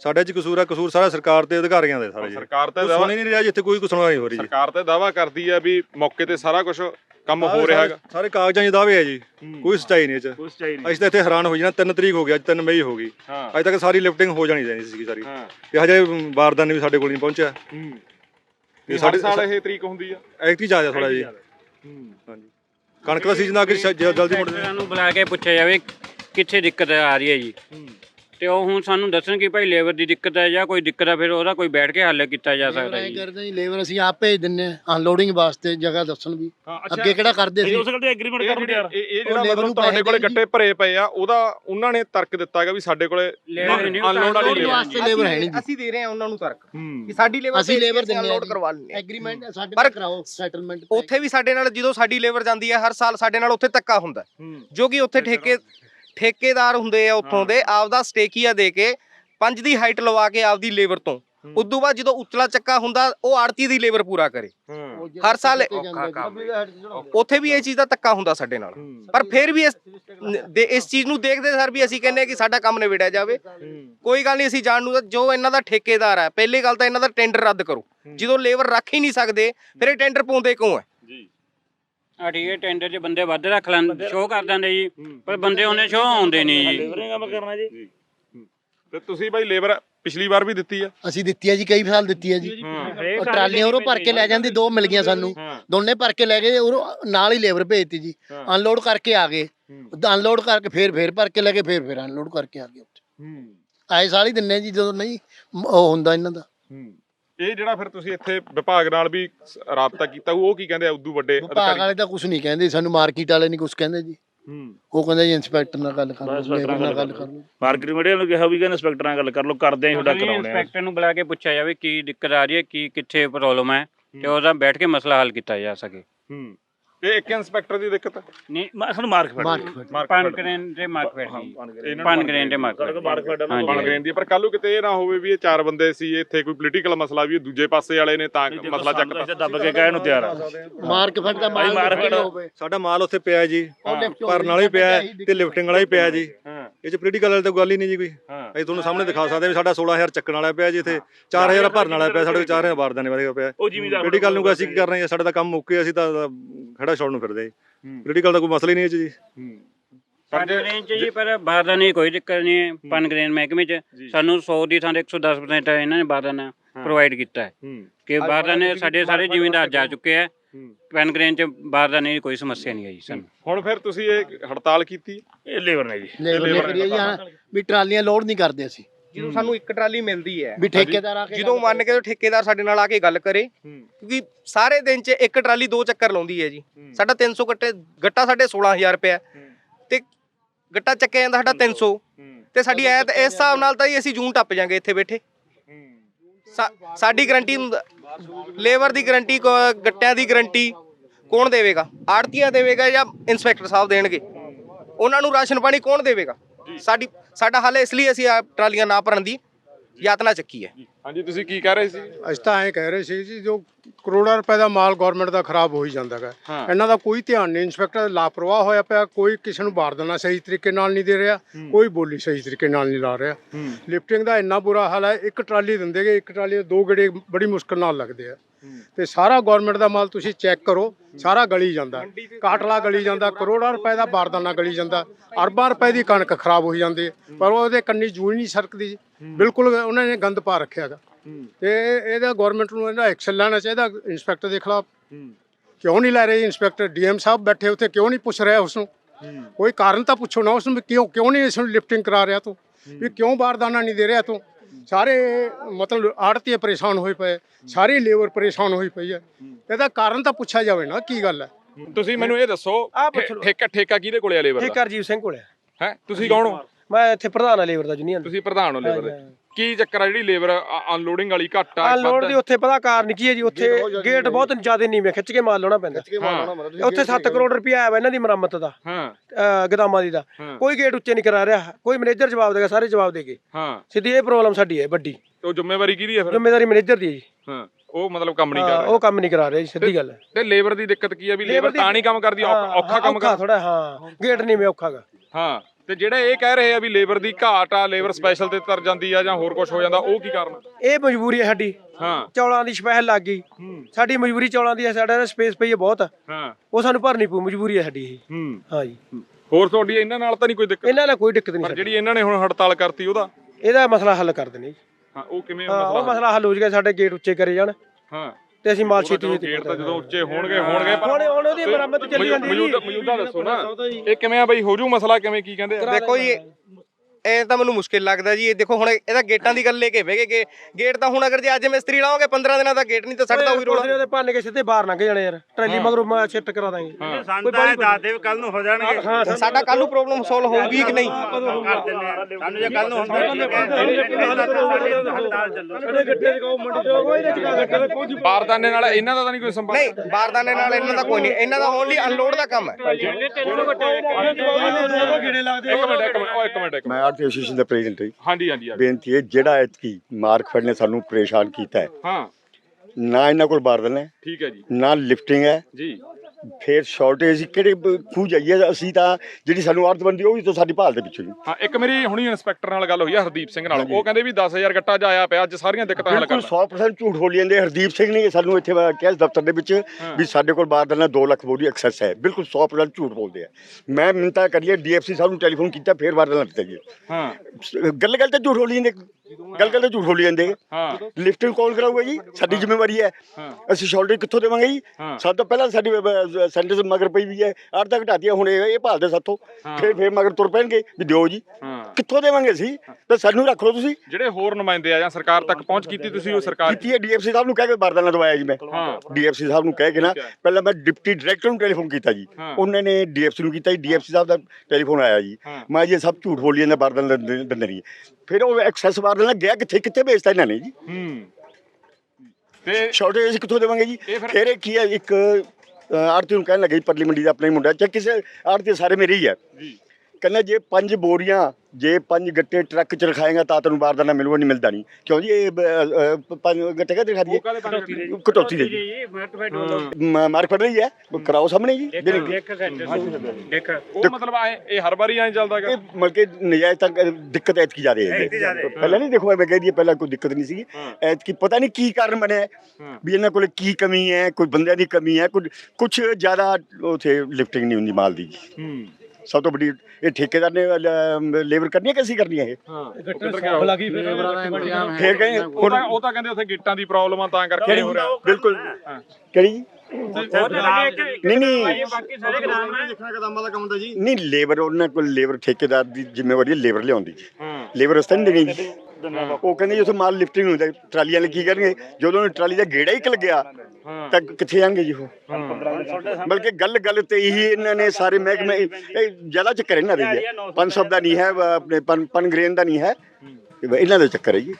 ਸਾਡਾ ਚ ਕਸੂਰ ਹੈ ਕਸੂਰ ਸਾਰਾ ਸਰਕਾਰ ਤੇ ਅਧਿਕਾਰੀਆਂ ਦਾ ਸਾਰਾ ਜੀ ਸਰਕਾਰ ਤਾਂ ਦਾਵਾ ਨਹੀਂ ਰਿਹਾ ਜਿੱਥੇ ਕੋਈ ਸੁਣਵਾਈ ਨਹੀਂ ਹੋ ਰਹੀ ਜੀ। ਸਰਕਾਰ ਤਾਂ ਦਾਵਾ ਕਰਦੀ ਹੈ ਵੀ ਮੌਕੇ ਤੇ ਸਾਰਾ ਕੁਝ ਕੰਮ ਹੋ ਰਿਹਾ ਹੈਗਾ। ਸਾਰੇ ਕਾਗਜ਼ਾਂ 'ਚ ਦਾਅਵੇ ਹੈ ਜੀ। ਕੋਈ ਸੱਚਾਈ ਨਹੀਂ ਇਹ ਚ। ਅਸੀਂ ਤਾਂ ਇੱਥੇ ਹੈਰਾਨ ਹੋ ਜਾਣਾ 3 ਤਰੀਕ ਹੋ ਗਿਆ ਅੱਜ 3 ਮਈ ਹੋ ਗਈ। ਅੱਜ ਤੱਕ ਸਾਰੀ ਲਿਫਟਿੰਗ ਹੋ ਜਾਣੀ ਚਾਹੀਦੀ ਸੀ ਸਾਰੀ। ਤੇ ਹਜੇ ਬਾਰਦਾਨੇ ਵੀ ਸਾਡੇ ਕੋਲ ਨਹੀਂ ਪਹੁੰਚਿਆ। ਇਹ ਸਾਡੇ- ਸਾਡੇ ਸਾਲ ਇਹ ਤਰੀਕ ਹੁੰਦੀ ਆ। ਐਕਟੀ ਜਾ ਥੋੜਾ ਜੀ। ਹਾਂਜੀ। ਕਣਕ ਦਾ ਸੀਜ਼ਨ ਆ ਕੇ ਜਲਦੀ ਮੁੜ ਨੂੰ ਬੁਲਾ ਕੇ ਪੁੱਛਿਆ ਜਾਵੇ ਕਿੱਥੇ ਦਿੱਕਤ ਆ ਰਹੀ ਹੈ ਜੀ। ਤੇ ਉਹ ਹੁਣ ਸਾਨੂੰ ਦੱਸਣ ਕਿ ਭਾਈ ਲੇਬਰ ਦੀ ਦਿੱਕਤ ਹੈ ਜਾਂ ਕੋਈ ਦਿੱਕਤ ਹੈ ਫਿਰ ਉਹਦਾ ਕੋਈ ਬੈਠ ਕੇ ਹੱਲ ਕੀਤਾ ਜਾ ਸਕਦਾ ਜੀ। ਕਰਦੇ ਜੀ ਲੇਬਰ ਅਸੀਂ ਆਪ ਭੇਜ ਦਿੰਨੇ ਆ ਅਨਲੋਡਿੰਗ ਵਾਸਤੇ ਜਗ੍ਹਾ ਦੱਸਣ ਵੀ। ਹਾਂ ਅੱਗੇ ਕਿਹੜਾ ਕਰਦੇ ਸੀ? ਉਸ ਗੱਲ ਤੇ ਐਗਰੀਮੈਂਟ ਇਹ ਕਰ ਲਓ ਜਿਹੜੇ- ਯਾਰ। ਇਹ ਇਹ ਜਿਹੜਾ ਮਤਲਬ ਤੁਹਾਡੇ ਕੋਲੇ ਗੱਟੇ ਭਰੇ ਪਏ ਆ ਉਹਦਾ ਉਹਨਾਂ ਨੇ ਤਰਕ ਦਿੱਤਾ ਹੈਗਾ ਵੀ ਸਾਡੇ ਕੋਲੇ ਅਨਲੋਡ ਵਾਲੀ ਵਾਸਤੇ ਹੈ ਨਹੀਂ ਜੀ। ਅਸੀਂ ਦੇ ਰਹੇ ਹਾਂ ਉਹਨਾਂ ਨੂੰ ਤਰਕ। ਕਿ ਸਾਡੀ ਲੇਬਰ ਅਸੀਂ labor ਦਿੰਦੇ ਅਨਲੋਡ ਕਰਵਾ ਲੈਂਦੇ ਹਾਂ। ਐਗਰੀਮੈਂਟ ਸਾਡੇ ਨਾਲ ਕਰਾਓ ਸੈਟਲਮੈਂਟ ਉੱਥੇ ਵੀ ਸਾਡੇ ਨਾਲ ਜਦੋਂ ਸਾਡੀ ਲੇਬਰ ਜਾਂਦੀ ਹੈ ਹਰ ਸਾਲ ਸਾਡੇ ਨਾਲ ਉੱਥੇ ਧੱਕਾ ਹੁੰਦਾ ਜੋ ਕਿ ਉੱਥੇ ਠੇਕੇ ਠੇਕੇਦਾਰ ਹੁੰਦੇ ਆ ਉੱਥੋਂ ਦੇ ਆਪਦਾ ਸਟੇਕੀਆ ਦੇ ਕੇ ਪੰਜ ਦੀ ਹਾਈਟ ਲਵਾ ਕੇ ਆਪਦੀ ਲੇਬਰ ਤੋਂ। ਉਦੋਂ ਬਾਅਦ ਜਦੋਂ ਉਤਲਾ ਚੱਕਾ ਹੁੰਦਾ ਉਹ ਆੜਤੀ ਦੀ ਲੇਬਰ ਪੂਰਾ ਕਰੇ। ਹਰ ਸਾਲ ਉੱਥੇ ਵੀ ਇਹ ਚੀਜ਼ ਦਾ ਧੱਕਾ ਹੁੰਦਾ ਸਾਡੇ ਨਾਲ। ਪਰ ਫਿਰ ਵੀ ਇਸ ਇਸ ਚੀਜ਼ ਨੂੰ ਦੇਖਦੇ ਸਰ ਵੀ ਅਸੀਂ ਕਹਿੰਦੇ ਕਿ ਸਾਡਾ ਕੰਮ ਨਿਬੜਿਆ ਜਾਵੇ। ਕੋਈ ਗੱਲ ਨਹੀਂ ਅਸੀਂ ਜਾਣ ਨੂੰ ਜੋ ਇਹਨਾਂ ਦਾ ਠੇਕੇਦਾਰ ਹੈ ਪਹਿਲੀ ਗੱਲ ਤਾਂ ਇਹਨਾਂ ਦਾ ਟੈਂਡਰ ਰੱਦ ਕਰੋ। ਜਦੋਂ ਲੇਬਰ ਰੱਖ ਹੀ ਨਹੀਂ ਸਕਦੇ ਫਿਰ ਇਹ ਟੈਂਡਰ ਪਾਉਂਦੇ ਕਿਉਂ ਹੈ ਆ ਠੀਕ ਹੈ ਟੈਂਡਰ 'ਚ ਬੰਦੇ ਵੱਧ ਰੱਖ ਲੈਣ ਸ਼ੋਅ ਕਰ ਦਿੰਦੇ ਜੀ। ਪਰ ਬੰਦੇ ਉਹਨੇ ਸ਼ੋਅ ਆਉਂਦੇ ਨਹੀਂ ਜੀ। ਲੇਬਰ ਨੇ ਕੰਮ ਕਰਨਾ ਜੀ। ਤੇ ਤੁਸੀਂ ਬਾਈ ਲੇਬਰ ਪਿਛਲੀ ਵਾਰ ਵੀ ਦਿੱਤੀ ਆ? ਅਸੀਂ ਦਿੱਤੀ ਹੈ ਜੀ ਕਈ ਸਾਲ ਦਿੱਤੀ ਹੈ। ਜੀ ਉਹ ਟਰਾਲੀਆਂ ਉਰੋਂ ਭਰ ਕੇ ਲੈ ਜਾਂਦੀ ਦੋ ਮਿਲ ਗਈਆਂ ਸਾਨੂੰ। ਦੋਨੇ ਭਰ ਕੇ ਲੈ ਗਏ ਉਰੋਂ ਨਾਲ ਹੀ ਲੇਬਰ ਭੇਜਤੀ ਜੀ। ਅਨਲੋਡ ਕਰਕੇ ਆ ਗਏ। ਅਨਲੋਡ ਕਰਕੇ ਫੇਰ ਫੇਰ ਭਰ ਕੇ ਲੈ ਕੇ ਫੇਰ ਫੇਰ ਅਨਲੋਡ ਕਰਕੇ ਆ ਗਏ ਉੱਥੇ। ਹੂੰ। ਆਏ ਸਾਲ ਹੀ ਦਿੰਨੇ ਜੀ ਜਦੋਂ ਨਹੀਂ ਉਹ ਹੁੰਦਾ ਇਹਨਾਂ ਦਾ। ਹੂੰ। ਇਹ ਜਿਹੜਾ ਫਿਰ ਤੁਸੀਂ ਇੱਥੇ ਵਿਭਾਗ ਨਾਲ ਵੀ ਰਾਬਤਾ ਕੀਤਾ ਉਹ ਕੀ ਕਹਿੰਦੇ ਆ ਉਦੋਂ ਵੱਡੇ ਵਿਭਾਗ ਅਧਿਕਾਰੀ? ਵਾਲੇ ਤਾਂ ਕੁਝ ਨਹੀਂ ਕਹਿੰਦੇ ਸਾਨੂੰ ਮਾਰਕੀਟ ਵਾਲੇ ਨਹੀਂ ਕੁਝ ਕਹਿੰਦੇ ਜੀ। ਹੂੰ। ਉਹ ਕਹਿੰਦੇ ਜੀ ਇੰਸਪੈਕਟਰ ਨਾਲ ਗੱਲ ਕਰ ਲਓ ਨਾਲ ਗੱਲ ਕਰ ਲਓ। ਮਾਰਕੀਟ ਮੀਡੀਆ ਨੂੰ ਕਿਹਾ ਵੀ ਕਿ ਇੰਸਪੈਕਟਰ ਨਾਲ ਗੱਲ ਕਰ ਲਓ ਕਰਦੇ ਆਂ ਤੁਹਾਡਾ ਕਰਾਉਣੇ ਆ। ਇੰਸਪੈਕਟਰ ਨੂੰ ਬੁਲਾ ਕੇ ਪੁੱਛਿਆ ਜਾਵੇ ਕੀ ਦਿੱਕਤ ਆ ਰਹੀ ਹੈ ਕੀ ਕਿੱਥੇ ਪ੍ਰੋਬਲਮ ਹੈ। ਤੇ ਉਹਦਾ ਬੈਠ ਕੇ ਮਸਲਾ ਹੱਲ ਕੀਤਾ ਜਾ ਸਕੇ। ਹੂੰ। ਇਹ ਇੱਕ ਇੰਸਪੈਕਟਰ ਦੀ ਦਿੱਕਤ ਹੈ ਨਹੀਂ ਮੈਂ ਸਾਨੂੰ ਮਾਰਕ ਫੜ ਪਨਗ੍ਰੇਨ ਤੇ ਮਾਰਕਫੈਟ ਦੀ ਇਹਨਾਂ ਨੂੰ ਪਨਗ੍ਰੇਨ ਤੇ ਮਾਰਕਫੈਟ ਮਾਰਕ ਫੜ ਹਾਂਜੀ। ਬਣ ਗਏ ਦੀ। ਪਰ ਕੱਲੂ ਕਿਤੇ ਇਹ ਨਾ ਹੋਵੇ ਵੀ ਇਹ ਚਾਰ ਬੰਦੇ ਸੀ ਇੱਥੇ ਕੋਈ ਪੋਲੀਟੀਕਲ ਮਸਲਾ ਵੀ ਇਹ ਦੂਜੇ ਪਾਸੇ ਵਾਲੇ ਨੇ ਤਾਂ ਮਸਲਾ ਚੱਕਤਾ ਦੱਬ ਕੇ ਕਹਿਣ ਨੂੰ ਤਿਆਰ ਆ। ਮਾਰਕ ਫਟ ਦਾ ਮਾਲ ਮਾਰਕ ਲਿਫਟਿੰਗ ਫੜ। ਹੋਵੇ ਸਾਡਾ ਮਾਲ ਉੱਥੇ ਪਿਆ ਹੈ। ਜੀ ਭਰਨ ਵਾਲਾ ਵੀ ਪਿਆ ਹੈ। ਤੇ ਲਿਫਟਿੰਗ ਵਾਲਾ ਵੀ ਪਿਆ ਹੈ ਜੀ। ਹਾਂ। ਇਹ ਚ ਪੋਲੀਟੀਕਲ ਵਾਲੀ ਤਾਂ ਗੱਲ ਹੀ ਨਹੀਂ ਜੀ ਕੋਈ। ਹਾਂ। ਅਸੀਂ ਤੁਹਾਨੂੰ ਸਾਹਮਣੇ ਦਿਖਾ ਸਕਦੇ ਹਾਂ ਵੀ ਸਾਡਾ 16000 ਚੱਕਣ ਵਾਲਾ ਪਿਆ ਜੀ ਇੱਥੇ। 4000 ਭਰਨ ਵਾਲਾ ਪਿਆ ਸਾਡੇ ਕੋਲ 4000 ਬਾਰਦਾਨੇ ਵਾਲੇ ਪਿਆ। ਉਹ ਜ਼ਿਮੀਦਾਰ ਪੋਲੀਟੀਕਲ ਨੂੰ ਅਸੀਂ ਕੀ ਕਰ ਰਹੇ ਹਾਂ ਸਾਡਾ ਤਾਂ ਕੰਮ ਮੁੱਕੇ ਅਸੀਂ ਤਾਂ ਖੜਾ ਛੋੜ ਨੂੰ ਫਿਰਦੇ। ਹੂੰ। ਪੋਲੀਟੀਕਲ ਦਾ ਕੋਈ ਮਸਲਾ ਹੀ ਨਹੀਂ ਜੀ। ਹੂੰ। ਪਰ ਜੇ ਪਨਗ੍ਰੇਨ ਚ ਜੀ ਪਰ ਬਾਰਦਾਨੇ ਦੀ ਕੋਈ ਦਿੱਕਤ ਨਹੀਂ ਹੈ। ਪਨਗ੍ਰੇਨ ਮਹਿਕਮੇ ਚ। ਸਾਨੂੰ 100 ਦੀ ਥਾਂ ਤੇ 110% ਇਹਨਾਂ ਨੇ ਬਾਰਦਾਨਾ ਪ੍ਰੋਵਾਈਡ ਕੀਤਾ ਹੈ। ਹੂੰ। ਕਿ ਬਾਰਦਾਨੇ ਸਾਡੇ ਸਾਰੇ ਜ਼ਿਮੀਂਦਾਰ ਜਾ ਚੁੱਕੇ ਹੈ। ਹੂੰ। ਪਨਗ੍ਰੇਨ ਚ ਬਾਰਦਾਨੇ ਦੀ ਕੋਈ ਸਮੱਸਿਆ ਨਹੀਂ ਆਈ ਸਾਨੂੰ। ਹੁਣ ਫਿਰ ਤੁਸੀਂ ਇਹ ਹੜਤਾਲ ਕੀਤੀ? ਇਹ ਲੇਬਰ ਨੇ ਜੀ। ਲੇਬਰ ਨੇ ਜੀ ਹਾਂ। ਵੀ ਟਰਾਲੀਆਂ ਲੋਡ ਨਹੀਂ ਕਰਦੇ ਅਸੀਂ। ਜਦੋਂ ਸਾਨੂੰ ਇੱਕ ਟਰਾਲੀ ਮਿਲਦੀ ਹੈ। ਵੀ ਠੇਕੇਦਾਰ ਆ ਕੇ ਜਦੋਂ ਮੰਨ ਕੇ ਠੇਕੇਦਾਰ ਸਾਡੇ ਨਾਲ ਆ ਕੇ ਗੱਲ ਕਰੇ ਹੂੰ। ਕਿਉਂਕਿ ਸਾਰੇ ਦਿਨ 'ਚ ਇੱਕ ਟਰਾਲੀ ਦੋ ਚੱਕਰ ਲਾਉਂਦੀ ਹੈ ਜੀ। ਸਾਡਾ 300 ਗੱਟੇ ਗੱਟਾ ਸਾਡੇ 16000 ਰੁਪਏ ਤੇ ਗੱਟਾ ਚੱਕਿਆ ਜਾਂਦਾ ਸਾਡਾ 300 ਹੂੰ। ਤੇ ਸਾਡੀ ਐਤ ਇਸ ਹਿਸਾਬ ਨਾਲ ਤਾਂ ਜੀ ਅਸੀਂ ਜੂਨ ਟੱਪ ਜਾਾਂਗੇ ਇੱਥੇ ਬੈਠੇ। ਸਾਡੀ ਗਾਰੰਟੀ ਲੇਬਰ ਦੀ ਗਾਰੰਟੀ ਗੱਟਿਆਂ ਦੀ ਗਾਰੰਟੀ ਕੌਣ ਦੇਵੇਗਾ? ਆੜਤੀਆਂ ਦੇਵੇਗਾ ਜਾਂ ਇੰਸਪੈਕਟਰ ਸਾਹਿਬ ਦੇਣਗੇ? ਉਹਨਾਂ ਨੂੰ ਰਾਸ਼ਨ ਪਾਣੀ ਕੌਣ ਦੇਵੇਗਾ? ਸਾਡੀ ਸਾਡਾ ਹੱਲ ਇਸ ਲਈ ਅਸੀਂ ਟਰਾਲੀਆਂ ਨਾ ਭਰਨ ਦੀ ਯਾਤਨਾ ਚੱਕੀ ਹੈ। ਹਾਂਜੀ ਤੁਸੀਂ ਕੀ ਕਹਿ ਰਹੇ ਸੀ? ਅਸੀਂ ਤਾਂ ਐਂ ਕਹਿ ਰਹੇ ਸੀ ਜੀ ਜੋ ਕਰੋੜਾਂ ਰੁਪਏ ਦਾ ਮਾਲ ਗਵਰਨਮੈਂਟ ਦਾ ਖਰਾਬ ਹੋ ਹੀ ਜਾਂਦਾ ਹੈ। ਇਹਨਾਂ ਦਾ ਕੋਈ ਧਿਆਨ ਨਹੀਂ ਇੰਸਪੈਕਟਰ ਲਾਪਰਵਾਹ ਹੋਇਆ ਪਿਆ ਕੋਈ ਕਿਸੇ ਨੂੰ ਬਾਰਦਾਨਾ ਸਹੀ ਤਰੀਕੇ ਨਾਲ ਨਹੀਂ ਦੇ ਰਿਹਾ ਕੋਈ ਬੋਲੀ ਸਹੀ ਤਰੀਕੇ ਨਾਲ ਨਹੀਂ ਲਾ ਰਿਹਾ। ਲਿਫਟਿੰਗ ਦਾ ਇੰਨਾ ਬੁਰਾ ਹਾਲ ਹੈ ਇੱਕ ਟਰਾਲੀ ਦਿੰਦੇ ਗੇ ਇੱਕ ਟਰਾਲੀ ਦੇ ਦੋ ਗੇੜੇ ਬੜੀ ਮੁਸ਼ਕਲ ਨਾਲ ਲੱਗਦੇ ਆ। ਤੇ ਸਾਰਾ ਗਵਰਨਮੈਂਟ ਦਾ ਮਾਲ ਤੁਸੀਂ ਚੈੱਕ ਕਰੋ, ਸਾਰਾ ਗਲੀ ਜਾਂਦਾ। ਕਾਟਲਾ ਗਲੀ ਜਾਂਦਾ, ਕਰੋੜਾਂ ਰੁਪਏ ਦਾ ਬਾਰਦਾਨਾ ਗਲੀ ਜਾਂਦਾ, ਅਰਬਾਂ ਰੁਪਏ ਦੀ ਕਣਕ ਖਰਾਬ ਹੋਈ ਜਾਂਦੀ ਹੈ। ਪਰ ਉਹਦੇ ਕੰਨੀ ਜੂਝ ਨਹੀਂ ਸਰਕਦੀ। ਜੀ। ਬਿਲਕੁਲ ਉਹਨਾਂ ਨੇ ਗੰਦ ਪਾ ਰੱਖਿਆ ਤੇ ਇਹਦਾ ਗਵਰਨਮੈਂਟ ਨੂੰ ਇਹਦਾ ਐਕਸ਼ਨ ਲੈਣਾ ਚਾਹੀਦਾ ਇੰਸਪੈਕਟਰ ਦੇ ਖਿਲਾਫ। ਕਿਉਂ ਨਹੀਂ ਲੈ ਰਹੇ ਇੰਸਪੈਕਟਰ ਡੀਐਮ ਸਾਹਿਬ ਬੈਠੇ ਉੱਥੇ, ਕਿਉਂ ਨਹੀਂ ਪੁੱਛ ਰਿਹਾ ਉਸ ਨੂੰ ਕੋਈ ਕਾਰਨ ਤਾਂ ਪੁੱਛੋ ਨਾ ਉਸ ਨੂੰ ਵੀ ਕਿਉਂ ਕਿਉਂ ਨਹੀਂ ਇਸ ਨੂੰ ਲਿਫਟਿੰਗ ਕਰਾ ਰਿਹਾ ਤੂੰ? ਵੀ ਕਿਉਂ ਬਾਰਦਾਨਾ ਨਹੀਂ ਦੇ ਰਿਹਾ ਤੂੰ? ਸਾਰੇ ਮਤਲਬ ਆੜਤੀਏ ਪਰੇਸ਼ਾਨ ਹੋਏ ਪਏ ਸਾਰੀ ਲੇਬਰ ਪਰੇਸ਼ਾਨ ਹੋਈ ਪਈ ਹੈ। ਇਹਦਾ ਕਾਰਨ ਤਾਂ ਪੁੱਛਿਆ ਜਾਵੇ ਨਾ ਕੀ ਗੱਲ ਹੈ? ਤੁਸੀਂ ਮੈਨੂੰ ਇਹ ਦੱਸੋ। ਠੇਕਾ ਠੇਕਾ ਕਿਹਦੇ ਕੋਲੇ ਆ ਲੇਬਰ ਠੀਕ ਦਾ ਹਰਜੀਤ ਸਿੰਘ ਕੋਲ ਹੈ ਹੈ? ਤੁਸੀਂ ਕੌਣ ਹੋ? ਮੈਂ ਇੱਥੇ ਪ੍ਰਧਾਨ ਆ ਲੇਬਰ ਦਾ ਯੂਨੀਅਨ ਤੁਸੀਂ ਪ੍ਰਧਾਨ ਹੋ ਲੇਬਰ ਦੇ। ਕੀ ਚੱਕਰ ਆ ਜਿਹੜੀ ਲੇਬਰ ਅਨਲੋਡਿੰਗ ਵਾਲੀ ਘੱਟ ਆ ਲੋਡ ਦੀ ਉੱਥੇ ਪਤਾ ਕਾਰਨ ਕੀ ਹੈ ਜੀ ਉੱਥੇ ਗੇਟ ਬਹੁਤ ਜ਼ਿਆਦਾ ਨੀਵੇਂ ਖਿੱਚ ਕੇ ਮਾਲ ਲਾਉਣਾ ਪੈਂਦਾ। ਉੱਥੇ 7 ਕਰੋੜ ਰੁਪਇਆ ਆਇਆ ਵਾ ਇਹਨਾਂ ਦੀ ਮੁਰੰਮਤ ਦਾ ਹਾਂ। ਗਦਾਮਾਂ ਦੀ ਦਾ। ਕੋਈ ਗੇਟ ਉੱਚੇ ਨਹੀਂ ਕਰਾ ਰਿਹਾ ਕੋਈ ਮੈਨੇਜਰ ਜਵਾਬ ਦੇਗਾ ਸਾਰੇ ਜਵਾਬ ਦੇਗੇ ਹਾਂ। ਸਿੱਧੀ ਇਹ ਪ੍ਰੋਬਲਮ ਸਾਡੀ ਹੈ ਵੱਡੀ। ਤੇ ਉਹ ਜ਼ਿੰਮੇਵਾਰੀ ਕਿਹਦੀ ਹੈ ਫਿਰ? ਜ਼ਿੰਮੇਵਾਰੀ ਮੈਨੇਜਰ ਦੀ ਹੈ ਜੀ। ਹਾਂ ਉਹ ਮਤਲਬ ਕੰਮ ਨਹੀਂ ਕਰ ਉਹ ਰਿਹਾ। ਕੰਮ ਨਹੀਂ ਕਰਾ ਰਿਹਾ ਜੀ ਸਿੱਧੀ ਗੱਲ ਹੈ। ਤੇ ਲੇਬਰ ਦੀ ਦਿੱਕਤ ਕੀ ਆ ਵੀ ਲੇਬਰ ਤਾਂ ਨਹੀਂ ਕੰਮ ਕਰਦੀ ਔਖਾ ਕੰਮ ਕਰ ਥੋੜਾ ਹਾਂ। ਗੇਟ ਨੀਵੇਂ ਔਖਾਗਾ ਹਾਂ। ਤੇ ਜਿਹੜੇ ਇਹ ਕਹਿ ਰਹੇ ਆ ਵੀ ਲੇਬਰ ਦੀ ਘਾਟ ਆ ਲੇਬਰ ਸਪੈਸ਼ਲ ਤੇ ਤਰ ਜਾਂਦੀ ਆ ਜਾਂ ਹੋਰ ਕੁਝ ਹੋ ਜਾਂਦਾ ਉਹ ਕੀ ਕਾਰਨ ਇਹ ਮਜਬੂਰੀ ਹੈ ਸਾਡੀ। ਹਾਂ। ਚੌਲਾਂ ਦੀ ਸਪੈਸ਼ਲ ਲੱਗ ਗਈ। ਸਾਡੀ ਮਜਬੂਰੀ ਚੌਲਾਂ ਦੀ ਹੈ ਸਾਡਾ ਸਪੇਸ ਪਈ ਹੈ ਬਹੁਤ। ਹਾਂ। ਉਹ ਸਾਨੂੰ ਭਰਨੀ ਪਊ ਮਜਬੂਰੀ ਹੈ ਸਾਡੀ ਇਹ। ਹੂੰ। ਜੀ। ਹੋਰ ਤੁਹਾਡੀ ਇਹਨਾਂ ਨਾਲ ਤਾਂ ਨਹੀਂ ਕੋਈ ਦਿੱਕਤ? ਇਹਨਾਂ ਨਾਲ ਕੋਈ ਦਿੱਕਤ ਨਹੀਂ ਪਰ। ਜਿਹੜੀ ਇਹਨਾਂ ਨੇ ਹੁਣ ਹੜਤਾਲ ਕਰਤੀ ਉਹਦਾ? ਇਹਦਾ ਮਸਲਾ ਹੱਲ ਕਰ ਦੇਣੀ ਹਾਂ ਉਹ ਕਿਵੇਂ ਹਾਂ ਉਹ ਮਸਲਾ ਮਸਲਾ ਹੱਲ ਹੋ ਜਾਏਗਾ ਸਾਡੇ ਗੇਟ ਉੱਚੇ ਕਰੇ ਜਾਣ। ਹਾਂ। ਤੇ ਅਸੀਂ ਮਾਲ ਛੇਤੀ ਛੇਤੀ ਗੇਟ ਤਾਂ ਜਦੋਂ ਉੱਚੇ ਹੋਣਗੇ ਹੋਣਗੇ ਪਰ ਹੁਣ ਹੁਣ ਉਹਦੀ ਮੁਰੰਮਤ ਚੱਲੀ ਜਾਂਦੀ ਜੀ। ਮੌਜੂਦਾ ਦੱਸੋ ਨਾ। ਇਹ ਕਿਵੇਂ ਆ ਬਈ? ਹੋ ਜੂ ਮਸਲਾ ਕਿਵੇਂ ਕੀ ਕਹਿੰਦੇ ਆ? ਦੇਖੋ ਜੀ ਇਹ ਤਾਂ ਮੈਨੂੰ ਮੁਸ਼ਕਿਲ ਲੱਗਦਾ ਜੀ ਇਹ ਦੇਖੋ ਹੁਣ ਇਹਦਾ ਗੇਟਾਂ ਦੀ ਗੱਲ ਲੈ ਕੇ ਬਹਿ ਗਏ ਗੇਟ ਤਾਂ ਹੁਣ ਅਗਰ ਜੇ ਅੱਜ ਮਿਸਤਰੀ ਲਾਓਗੇ 15 ਦਿਨਾਂ ਦਾ ਗੇਟ ਨਹੀਂ ਤਾਂ ਸੜਦਾ ਉਹੀ ਰੋਲਾ ਉਹਦੇ ਭੰਨ ਕੇ ਸਿੱਧੇ ਬਾਹਰ ਲੰਘ ਜਾਣੇ ਯਾਰ ਟਰਾਲੀ ਮਗਰੋਂ ਮੈਂ ਛਿੱਟ ਕਰਾ ਦਾਂਗੇ ਸਾਨੂੰ ਤਾਂ ਇਹ ਦੱਸ ਦੇ ਕੱਲ ਨੂੰ ਹੋ ਜਾਣਗੇ ਸਾਡਾ ਕੱਲ ਨੂੰ ਪ੍ਰੋਬਲਮ ਸੋਲਵ ਹੋਊਗੀ ਕਿ ਨਹੀਂ ਦਿੰਦੇ ਸਾਨੂੰ ਜੇ ਕੱਲ ਨੂੰ ਹੁੰਦਾ ਬਾਰਦਾਨੇ ਨਾਲ ਇਹਨਾਂ ਦਾ ਤਾਂ ਨਹੀਂ ਕੋਈ ਸੰਬੰਧ ਨਹੀਂ ਬਾਰਦਾਨੇ ਨਾਲ ਇਹਨਾਂ ਦਾ ਕੋਈ ਨਹੀਂ ਇਹਨਾਂ ਦਾ ਓਨਲੀ ਅਨਲੋਡ ਦਾ ਕੰਮ ਹੈ ਇੱਕ ਮਿੰਟ ਇੱਕ ਮਿੰਟ ਉਹ ਇੱਕ ਮਿੰਟ ਇੱਕ ਮਿੰਟ ਮੈਂ ਐਸੋਸੀਏਸ਼ਨ ਦਾ ਪ੍ਰੈਜ਼ੀਡੈਂਟ ਹਾਂ ਹਾਂਜੀ ਹਾਂਜੀ ਹਾਂਜੀ। ਬੇਨਤੀ ਹੈ ਜਿਹੜਾ ਐਤਕੀ ਮਾਰਕਫੈਡ ਨੇ ਸਾਨੂੰ ਪਰੇਸ਼ਾਨ ਕੀਤਾ ਹੈ। ਹਾਂ। ਨਾ ਇਹਨਾਂ ਕੋਲ ਬਾਰਦਨ ਹੈ ਠੀਕ ਹੈ ਜੀ। ਨਾ ਲਿਫਟਿੰਗ ਹੈ। ਜੀ। ਫੇਰ ਸ਼ਾਰਟੇਜ ਕਿਹੜੇ ਖੂਹ ਜਾਈਏ ਅਸੀਂ ਤਾਂ ਜਿਹੜੀ ਸਾਨੂੰ ਅਰਥਬੰਦੀ ਉਹ ਵੀ ਤਾਂ ਸਾਡੀ ਭਾਲ ਦੇ ਪਿੱਛੇ ਨਹੀਂ ਹਾਂ ਇੱਕ ਮੇਰੀ ਹੁਣੀ ਇੰਸਪੈਕਟਰ ਨਾਲ ਗੱਲ ਹੋਈ ਆ ਹਰਦੀਪ ਸਿੰਘ ਨਾਲ। ਉਹ ਕਹਿੰਦੇ ਵੀ 10000 ਗੱਟਾ ਅੱਜ ਆਇਆ ਪਿਆ ਅੱਜ ਸਾਰੀਆਂ ਦਿੱਕਤਾਂ ਹੱਲ ਬਿਲਕੁਲ ਕਰਨਾ। 100% ਝੂਠ ਬੋਲੀ ਜਾਂਦੇ ਹਰਦੀਪ ਸਿੰਘ ਨੇ ਸਾਨੂੰ ਇੱਥੇ ਕਿਹਾ ਇਸ ਦਫ਼ਤਰ ਦੇ ਵਿੱਚ ਵੀ ਸਾਡੇ ਕੋਲ ਬਾਰਦਨ ਦਾ 2 ਲੱਖ ਬੋਡੀ ਐਕਸੈਸ ਹੈ। ਬਿਲਕੁਲ 100% ਝੂਠ ਬੋਲਦੇ ਆ। ਮੈਂ ਮਿੰਤਾ ਕਰੀਏ ਡੀਐਫਸੀ ਸਾਹਿਬ ਨੂੰ ਟੈਲੀਫੋਨ ਕੀਤਾ ਫੇਰ ਬਾਰਦਨ ਲੱਗ ਜਾਈਏ ਹਾਂ। ਗੱਲ ਗੱਲ ਤੇ ਝੂਠ ਬੋਲੀ ਜਾਂਦੇ। ਗੱਲ ਗੱਲ ਤੇ ਝੂਠ ਬੋਲੀ ਜਾਂਦੇ ਹਾਂ। ਲਿਫਟਿੰਗ ਕੌਣ ਕਰਾਊਗਾ ਜੀ? ਸਾਡੀ ਜ਼ਿੰਮੇਵਾਰੀ ਹੈ। ਅਸੀਂ ਸ਼ਾਲਟੀ ਕਿੱਥੋਂ ਦੇਵਾਂਗੇ ਜੀ? ਤੋਂ ਪਹਿਲਾਂ ਸਾਡੀ ਸੈਂਟਰ ਮਗਰ ਪਈ ਵੀ ਹੈ। ਆੜ ਤੱਕ ਘਟਾਤੀ ਹੁਣ ਇਹ ਭਾਲਦੇ ਸਾਥੋਂ। ਫਿਰ ਫਿਰ ਮਗਰ ਤੁਰ ਪੈਣਗੇ ਵੀ ਦਿਓ ਜੀ। ਕਿੱਥੋਂ ਦੇਵਾਂਗੇ ਅਸੀਂ? ਤੇ ਸਾਨੂੰ ਰੱਖ ਲਓ ਤੁਸੀਂ। ਜਿਹੜੇ ਹੋਰ ਨੁਮਾਇੰਦੇ ਆ ਜਾਂ ਸਰਕਾਰ ਤੱਕ ਪਹੁੰਚ ਕੀਤੀ ਤੁਸੀਂ ਉਹ ਸਰਕਾਰ? ਕੀਤੀ ਹੈ ਡੀਐਫਸੀ ਸਾਹਿਬ ਨੂੰ ਕਹਿ ਕੇ ਬਾਰਦਾਨਾ ਦਵਾਇਆ ਜੀ ਮੈਂ। ਡੀਐਫਸੀ ਸਾਹਿਬ ਨੂੰ ਕਹਿ ਕੇ ਨਾ। ਪਹਿਲਾਂ ਮੈਂ ਡਿਪਟੀ ਡਾਇਰੈਕਟਰ ਨੂੰ ਟੈਲੀਫੋਨ ਕੀਤਾ ਜੀ। ਉਹਨਾਂ ਨੇ ਡੀਐਫਸੀ ਨੂੰ ਕੀਤਾ ਜੀ। ਡੀਐਫਸੀ ਸਾਹਿਬ ਦਾ ਟੈਲੀਫੋਨ ਆਇਆ ਜੀ। ਮੈਂ ਜੀ ਇਹ ਸਭ ਝੂਠ ਬੋਲੀ ਜਾਂਦਾ ਬਾਰਦਾਨਾ ਦਿੰਦੇ ਨਹੀਂ ਫਿਰ ਉਹ ਐਕਸੈਸ ਬਾਰਦਾਨਾ ਗਿਆ ਕਿੱਥੇ ਕਿੱਥੇ ਭੇਜਤਾ ਇਹਨਾਂ ਨੇ ਜੀ। ਹੂੰ। ਤੇ ਸ਼ਾਰਟੇਜ ਕਿੱਥੋਂ ਦੇਵਾਂਗੇ ਜੀ? ਇਹ ਫਿਰ- ਫਿਰ ਇਹ ਕੀ ਹੈ ਇੱਕ ਆੜਤੀ ਨੂੰ ਕਹਿਣ ਲੱਗੇ ਜੀ ਪਰਲੀ ਮੰਡੀ ਦਾ ਆਪਣਾ ਹੀ ਮੁੰਡਾ ਚਾਹੇ ਕਿਸੇ ਆੜਤੀ ਸਾਰੇ ਮੇਰੇ ਹੀ ਹੈ ਜੀ। ਕਹਿੰਦਾ ਜੇ ਪੰਜ ਬੋਰੀਆਂ ਜੇ ਪੰਜ ਗੱਟੇ ਟਰੱਕ 'ਚ ਰਖਾਏਗਾ ਤਾਂ ਤੈਨੂੰ ਬਾਰਦਾਨਾ ਮਿਲੂਗਾ ਨਹੀਂ ਮਿਲਦਾ ਨਹੀਂ। ਕਿਉਂ ਜੀ ਇਹ ਅ, ਪੰਜ ਗੱਟੇ ਕਾ ਦਿਖਾ ਦਈਏ? ਕਟੌਤੀ ਦੇ ਜੀ। ਮ- ਮਾਰ ਫੜ ਰਹੀ ਹੈ? ਕਰਾਓ ਸਾਹਮਣੇ ਜੀ। ਉਹ ਮਤਲਬ ਆਏ ਇਹ ਹਰ ਵਾਰੀ ਐਂ ਚੱਲਦਾ ਹੈਗਾ? ਇਹ ਮਤਲਬ ਕਿ ਨਜਾਇਜ਼ ਤੱਕ ਦਿੱਕਤ ਐਤਕੀ ਜ਼ਿਆਦਾ ਹੈ। ਜੀ। ਪਹਿਲਾਂ ਨਹੀਂ ਦੇਖੋ ਮੈਂ ਕਹਿ ਦਈਏ ਪਹਿਲਾਂ ਕੋਈ ਦਿੱਕਤ ਨਹੀਂ ਸੀ ਐਤਕੀ ਪਤਾ ਨਹੀਂ ਕੀ ਕਾਰਨ ਬਣਿਆ ਹੈ, ਵੀ ਇਹਨਾਂ ਕੋਲ ਕੀ ਕਮੀ ਹੈ ਕੋਈ ਬੰਦਿਆਂ ਦੀ ਕਮੀ ਹੈ ਕੁਝ ਕੁਝ ਜ਼ਿਆਦਾ ਉਥੇ ਲਿਫਟਿੰਗ ਨਹੀਂ ਹੁੰਦੀ ਮਾਲ ਦੀ। ਹੂੰ। ਸਭ ਤੋਂ ਵੱਡੀ ਇਹ ਠੇਕੇਦਾਰ ਨੇ ਲੇਬਰ ਕਰਨੀ ਹੈ ਕਿ ਅਸੀਂ ਕਰਨੀ ਹੈ ਇਹ? ਹਾਂ? ਲੱਗੀ ਫਿਰ। ਫੇਰ ਕਹੇ ਉਹ ਤਾਂ ਉਹ ਤਾਂ ਕਹਿੰਦੇ ਉੱਥੇ ਗਿੱਟਾਂ ਦੀ ਪ੍ਰੋਬਲਮ ਆ ਤਾਂ ਕਰਕੇ ਕਿਹੜੀ? ਹੋ ਰਿਹਾ। ਬਿਲਕੁਲ। ਕਿਹੜੀ ਜੀ? ਨਹੀਂ ਨਹੀਂ। ਬਾਕੀ ਸਾਰੇ ਗ੍ਰਾਮ ਹੈ। ਨਹੀਂ ਲੇਬਰ ਉਹਨਾਂ ਕੋਲ ਲੇਬਰ ਠੇਕੇਦਾਰ ਦੀ ਜ਼ਿੰਮੇਵਾਰੀ ਹੈ ਲੇਬਰ ਲਿਆਉਂਦੀ ਜੀ। ਹਾਂ। ਲੇਬਰ ਉਸ ਤਾਂ ਨਹੀਂ ਦੇਣੀ ਜੀ। ਉਹ ਕਹਿੰਦੇ ਜੀ ਉੱਥੇ ਮਾਲ ਲਿਫਟਿੰਗ ਹੁੰਦਾ ਟਰਾਲੀਆਂ ਵਾਲੇ ਕੀ ਕਰਨਗੇ ਜਦੋਂ ਉਹਨੇ ਟਰਾਲੀ ਦਾ ਗੇੜਾ ਹੀ ਇੱਕ ਲੱਗਿਆ ਤਾਂ ਕਿੱਥੇ ਜਾਣਗੇ ਜੀ ਉਹ? ਬਲਕਿ ਗੱਲ ਗੱਲ ਤੇ ਹੀ ਇਹਨਾਂ ਨੇ ਸਾਰੇ ਮਹਿਕਮੇ ਇਹ ਜ਼ਿਆਦਾ ਚੱਕਰ ਇਹਨਾਂ ਦੇ ਹੀ ਹੈ ਦਾ ਨਹੀਂ ਹੈ ਆਪਣੇ ਪਨ ਪਨ ਗ੍ਰੇਨ ਦਾ ਨਹੀਂ ਹੈ। ਇਹ ਇਹਨਾਂ ਦਾ ਚੱਕਰ ਹੈ ਜੀ।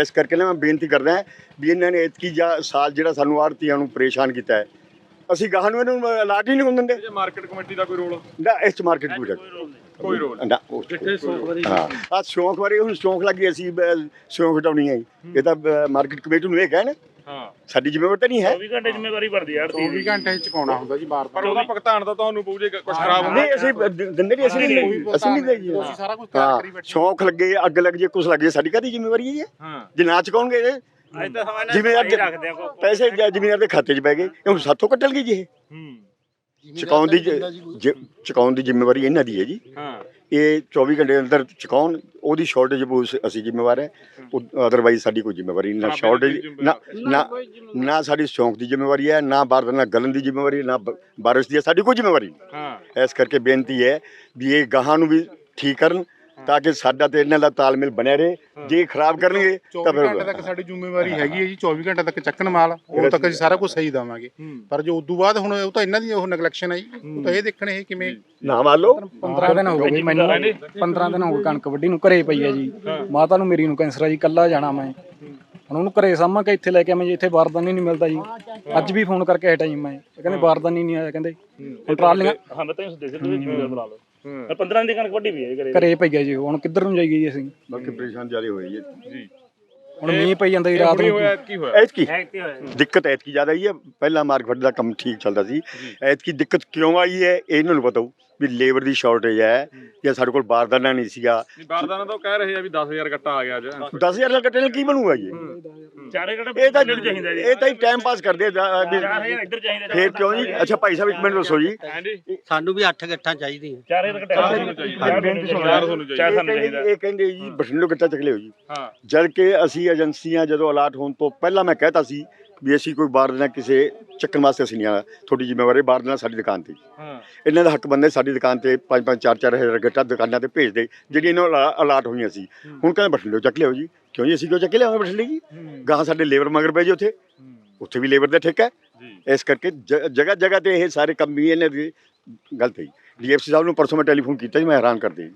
ਇਸ ਕਰਕੇ ਨਾ ਮੈਂ ਬੇਨਤੀ ਕਰਦਾ ਹਾਂ ਵੀ ਇਹਨਾਂ ਨੇ ਇਤਕੀ ਜਾਂ ਸਾਲ ਜਿਹੜਾ ਸਾਨੂੰ ਆੜਤੀਆਂ ਨੂੰ ਪਰੇਸ਼ਾਨ ਕੀਤਾ ਹੈ ਅਸੀਂ ਗਾਹਾਂ ਨੂੰ ਇਹਨੂੰ ਅਲਾਟ ਹੀ ਨਹੀਂ ਦਿੰਦੇ। ਜੇ ਮਾਰਕੀਟ ਕਮੇਟੀ ਦਾ ਕੋਈ ਰੋਲ ਨਾ ਇਸ ਚ ਮਾਰਕੀਟ ਪੂਰਾ ਕੋਈ ਰੋਲ ਨਾ ਉਹ ਹਾਂ। ਆ ਸ਼ੌਂਕ ਬਾਰੇ ਹੁਣ ਸ਼ੌਂਕ ਲੱਗੀ ਅਸੀਂ ਸ਼ੌਂਕ ਹਟਾਉਣੀ ਹੈ। ਇਹ ਤਾਂ ਮਾਰਕੀਟ ਕਮੇਟੀ ਨੂੰ ਇਹ ਕਹਿਣ ਹਾਂ। ਸਾਡੀ ਜ਼ਿੰਮੇਵਾਰੀ ਤਾਂ ਨਹੀਂ ਹੈ। 24 ਘੰਟੇ ਜ਼ਿੰਮੇਵਾਰੀ ਭਰਦੀ ਯਾਰ ਦੀ। 24 ਘੰਟੇ ਚ ਚੁਕਾਉਣਾ ਹੁੰਦਾ ਜੀ ਬਾਰ ਪਰ ਉਹਦਾ ਭੁਗਤਾਨ ਤਾਂ ਤੁਹਾਨੂੰ ਪਊ ਜੇ ਕੁਝ ਖਰਾਬ ਹੁੰਦਾ। ਨਹੀਂ ਅਸੀਂ ਦਿੰਦੇ ਨਹੀਂ ਅਸੀਂ ਨਹੀਂ ਅਸੀਂ ਨਹੀਂ ਦੇਈ ਅਸੀਂ ਸਾਰਾ ਕੁਝ ਹਾਂ। ਸ਼ੌਂਕ ਲੱਗੇ ਅੱਗ ਲੱਗ ਜੇ ਕੁਛ ਲੱਗ ਜੇ ਸਾਡੀ ਕਾਹਦੀ ਜ਼ਿੰਮੇਵਾਰੀ ਹੈ? ਜੀ? ਹਾਂ। ਜੇ ਨਾ ਚੁਕਾਉਣਗੇ ਇਹ ਅੱਜ ਤਾਂ ਸਮਾਂ ਰੱਖਦੇ ਆ ਕੋ ਪੈਸੇ ਜ- ਜ਼ਿਮੀਦਾਰ ਦੇ ਖਾਤੇ 'ਚ ਪੈ ਗਏ ਇਹ ਹੁਣ ਸਾਥੋਂ ਕੱਟਣਗੇ ਜੀ ਇਹ? ਹੂੰ। ਚੁਕਾਉਣ ਦੀ ਚੁਕਾਉਣ ਦੀ ਜ਼ਿੰਮੇਵਾਰੀ ਇਹਨਾਂ ਦੀ ਹੈ ਜੀ। ਹਾਂ। ਇਹ 24 ਘੰਟੇ ਦੇ ਅੰਦਰ ਚੁਕਾਉਣ ਉਹਦੀ ਸ਼ਾਰਟੇਜ ਅਸੀਂ ਜ਼ਿੰਮੇਵਾਰ ਹੈ। ਅਦਰਵਾਈਜ਼ ਸਾਡੀ ਕੋਈ ਜ਼ਿੰਮੇਵਾਰੀ ਨਹੀਂ ਨਾ ਸ਼ਾਰਟੇਜ ਨਾ ਨਾ ਨਾ ਸਾਡੀ ਸ਼ੌਂਕ ਦੀ ਜ਼ਿੰਮੇਵਾਰੀ ਹੈ ਨਾ ਬਾਹਰ ਨਾਲ ਗਲਨ ਦੀ ਜ਼ਿੰਮੇਵਾਰੀ ਨਾ ਬਾਰਿਸ਼ ਦੀ ਹੈ, ਸਾਡੀ ਕੋਈ ਜ਼ਿੰਮੇਵਾਰੀ ਨਹੀਂ। ਹਾਂ। ਇਸ ਕਰਕੇ ਬੇਨਤੀ ਹੈ ਵੀ ਇਹ ਗਾਹਾਂ ਨੂੰ ਵੀ ਠੀਕ ਕਰਨ ਤਾਂ ਕਿ ਸਾਡਾ ਤੇ ਇਹਨਾਂ ਦਾ ਤਾਲਮੇਲ ਬਣਿਆ ਰਹੇ। ਜੇ ਖਰਾਬ ਕਰਨਗੇ ਤਾਂ 24 ਘੰਟੇ ਫਿਰ ਤੱਕ ਸਾਡੀ ਜ਼ਿੰਮੇਵਾਰੀ ਹੈਗੀ ਹੈ ਜੀ 24 ਘੰਟੇ ਤੱਕ ਚੱਕਣ ਮਾਲ ਉਦੋਂ ਤੱਕ ਅਸੀਂ ਸਾਰਾ ਕੁਝ ਸਹੀ ਦੇਵਾਂਗੇ। ਪਰ ਜੋ ਉਦੋਂ ਬਾਅਦ ਹੁਣ ਉਹ ਤਾਂ ਇਹਨਾਂ ਦੀ ਉਹ ਨੈਗਲੈਕਸ਼ਨ ਹੈ ਜੀ ਉਹ ਤਾਂ ਇਹ ਦੇਖਣ ਇਹ ਕਿਵੇਂ। ਨਾ ਮੰਨ ਲਓ। 15 ਦਿਨ ਹੋ ਗਏ ਜੀ ਮੈਨੂੰ 15 ਦਿਨ ਹੋ ਗਏ ਕਣਕ ਵੱਢੀ ਨੂੰ ਘਰੇ ਪਈ ਹੈ ਜੀ। ਮਾਤਾ ਨੂੰ ਮੇਰੀ ਨੂੰ ਕੈਂਸਰ ਆ ਜੀ ਕੱਲਾ ਜਾਣਾ ਮੈਂ। ਹੁਣ ਉਹਨੂੰ ਘਰੇ ਸਾਂਭਾਂ ਕੇ ਇੱਥੇ ਲੈ ਕੇ ਆਵਾਂ ਜੀ ਇੱਥੇ ਬਾਰਦਾਨੀ ਨਹੀਂ ਮਿਲਦਾ ਜੀ। ਅੱਜ ਵੀ ਫੋਨ ਕਰਕੇ ਹਟਾ ਜੀ ਮੈਂ। ਇਹ ਕਹਿੰਦੇ ਬਾਰਦਾਨੀ ਨਹੀਂ ਆਇਆ ਕਹਿੰਦੇ। ਹੁਣ ਟਰਾਲੀਆਂ ਹਾਂ ਮੈਂ ਤਾਂ ਦੇਖ ਤੁਸੀਂ ਜ਼ਿੰਮੇਵਾਰ ਬੁਲਾ ਲਓ। 15 ਦੀ ਕਣਕ ਵੱਡੀ ਵੀ ਹੈ ਘਰੇ। ਘਰੇ ਪਈ ਹੈ ਜੀ ਹੁਣ ਕਿੱਧਰ ਨੂੰ ਜਾਈਏ ਜੀ ਅਸੀਂ? ਬਾਕੀ ਪਰੇਸ਼ਾਨ ਜ਼ਿਆਦਾ ਹੋਈ ਹੈ ਜੀ। ਹੁਣ ਮੀਂਹ ਪਈ ਜਾਂਦਾ ਜੀ ਰਾਤ ਨੂੰ। ਹੋਇਆ ਕੀ ਹੋਇਆ। ਐਤਕੀ? ਦਿੱਕਤ ਐਤਕੀ ਜ਼ਿਆਦਾ ਹੀ ਹੈ। ਪਹਿਲਾਂ ਮਾਰਕੀਟ ਦਾ ਕੰਮ ਠੀਕ ਚੱਲਦਾ ਸੀ। ਐਤਕੀ ਦਿੱਕਤ ਕਿਉਂ ਆਈ ਹੈ ਇਹ ਇਹਨਾਂ ਨੂੰ ਪਤਾ ਹੋਊ। ਵੀ ਲੇਬਰ ਦੀ ਸ਼ਾਰਟੇਜ ਹੈ ਜਾਂ ਸਾਡੇ ਕੋਲ ਬਾਰਦਾਨਾ ਨਹੀਂ ਸੀਗਾ। ਨਹੀਂ ਬਾਰਦਾਨਾ ਤਾਂ ਕਹਿ ਰਹੇ ਆ ਵੀ 10000 ਗੱਟਾ ਆ ਗਿਆ ਅੱਜ। 10000 ਦਾ ਕੱਟੇ ਨਾਲ ਕੀ ਬਣੂਗਾ ਜੀ? ਚਾਰੇ ਘੰਟੇ ਇਹ ਤਾਂ ਚਾਹੀਦਾ ਜੀ? ਇਹ ਤਾਂ ਹੀ ਟਾਈਮ ਪਾਸ ਕਰਦੇ ਆ, ਜਾ- ਵੀ 4000 ਇੱਧਰ ਚਾਹੀਦਾ ਫੇਰ ਕਿਉਂ ਜੀ? ਅੱਛਾ ਭਾਈ ਸਾਹਿਬ ਇੱਕ ਮਿੰਟ ਦੱਸੋ ਜੀ। ਸਾਨੂੰ ਵੀ 8 ਗੱਠਾਂ ਚਾਹੀਦੀਆਂ। 4000 ਘੰਟੇ ਚਾਰ ਤੁਹਾਨੂੰ ਚਾਹੀਦਾ ਤੁਹਾਨੂੰ ਇਹ ਚਾਹੀਦਾ ਕਹਿੰਦੇ ਜੀ- ਇਹ ਕਹਿੰਦੇ ਜੀ ਬਠਿੰਡੇ ਗੱਟਾ ਚੱਕ ਲਿਓ ਜੀ। ਹਾਂ। ਜਦ ਕਿ ਅਸੀਂ ਏਜੰਸੀਆਂ ਜਦੋਂ ਅਲਾਟ ਹੋਣ ਤੋਂ ਪਹਿਲਾਂ ਮੈਂ ਕਹਿਤਾ ਸੀ ਵੀ ਅਸੀਂ ਕੋਈ ਬਾਰਦਾਨਾ ਕਿਸੇ ਚੱਕਣ ਵਾਸਤੇ ਅਸੀਂ ਨਹੀਂ ਆਣਾ ਤੁਹਾਡੀ ਜ਼ਿੰਮੇਵਾਰੀ ਬਾਰਦਾਨਾ ਸਾਡੀ ਦੁਕਾਨ ਤੇ ਹਾਂ। ਇਹਨਾਂ ਦਾ ਹੱਕ ਬੰਦੇ ਸਾਡੀ ਦੁਕਾਨ ਤੇ 5-5 4-4 ਹਜ਼ਾਰ ਗੱਟਾ ਦੁਕਾਨਾਂ ਤੇ ਭੇਜ ਦੇ ਜਿਹੜੀ ਇਹਨਾਂ ਨੂੰ ਅਲਾ- ਅਲਾਟ ਹੋਈਆਂ ਸੀ। ਹੁਣ ਕਹਿੰਦੇ ਬਠਿੰਡੇ ਚੱਕ ਲਿਓ ਜੀ। ਕਿਉਂ ਜੀ? ਅਸੀਂ ਕਿਉਂ ਚੱਕ ਲਿਆਵਾਂਗੇ ਬਠਿੰਡੇ ਜੀ? ਗਾਹਾਂ ਸਾਡੇ ਲੇਬਰ ਮਗਰ ਪੈ ਜੀ ਉੱਥੇ। ਉੱਥੇ ਵੀ ਲੇਬਰ ਦਾ ਠੇਕਾ ਹੈ। ਜੀ। ਇਸ ਕਰਕੇ ਜਗ੍ਹਾ ਜਗ੍ਹਾ ਤੇ ਇਹ ਸਾਰੇ ਕੰਮ ਵੀ ਇਹਨਾਂ ਦੀ ਗਲਤ ਹੈ ਡੀਐਫਸੀ ਸਾਹਿਬ ਨੂੰ ਪਰਸੋਂ ਮੈਂ ਟੈਲੀਫੋਨ ਕੀਤਾ ਜੀ ਮੈਂ ਹੈਰਾਨ ਕਰ ਦੇ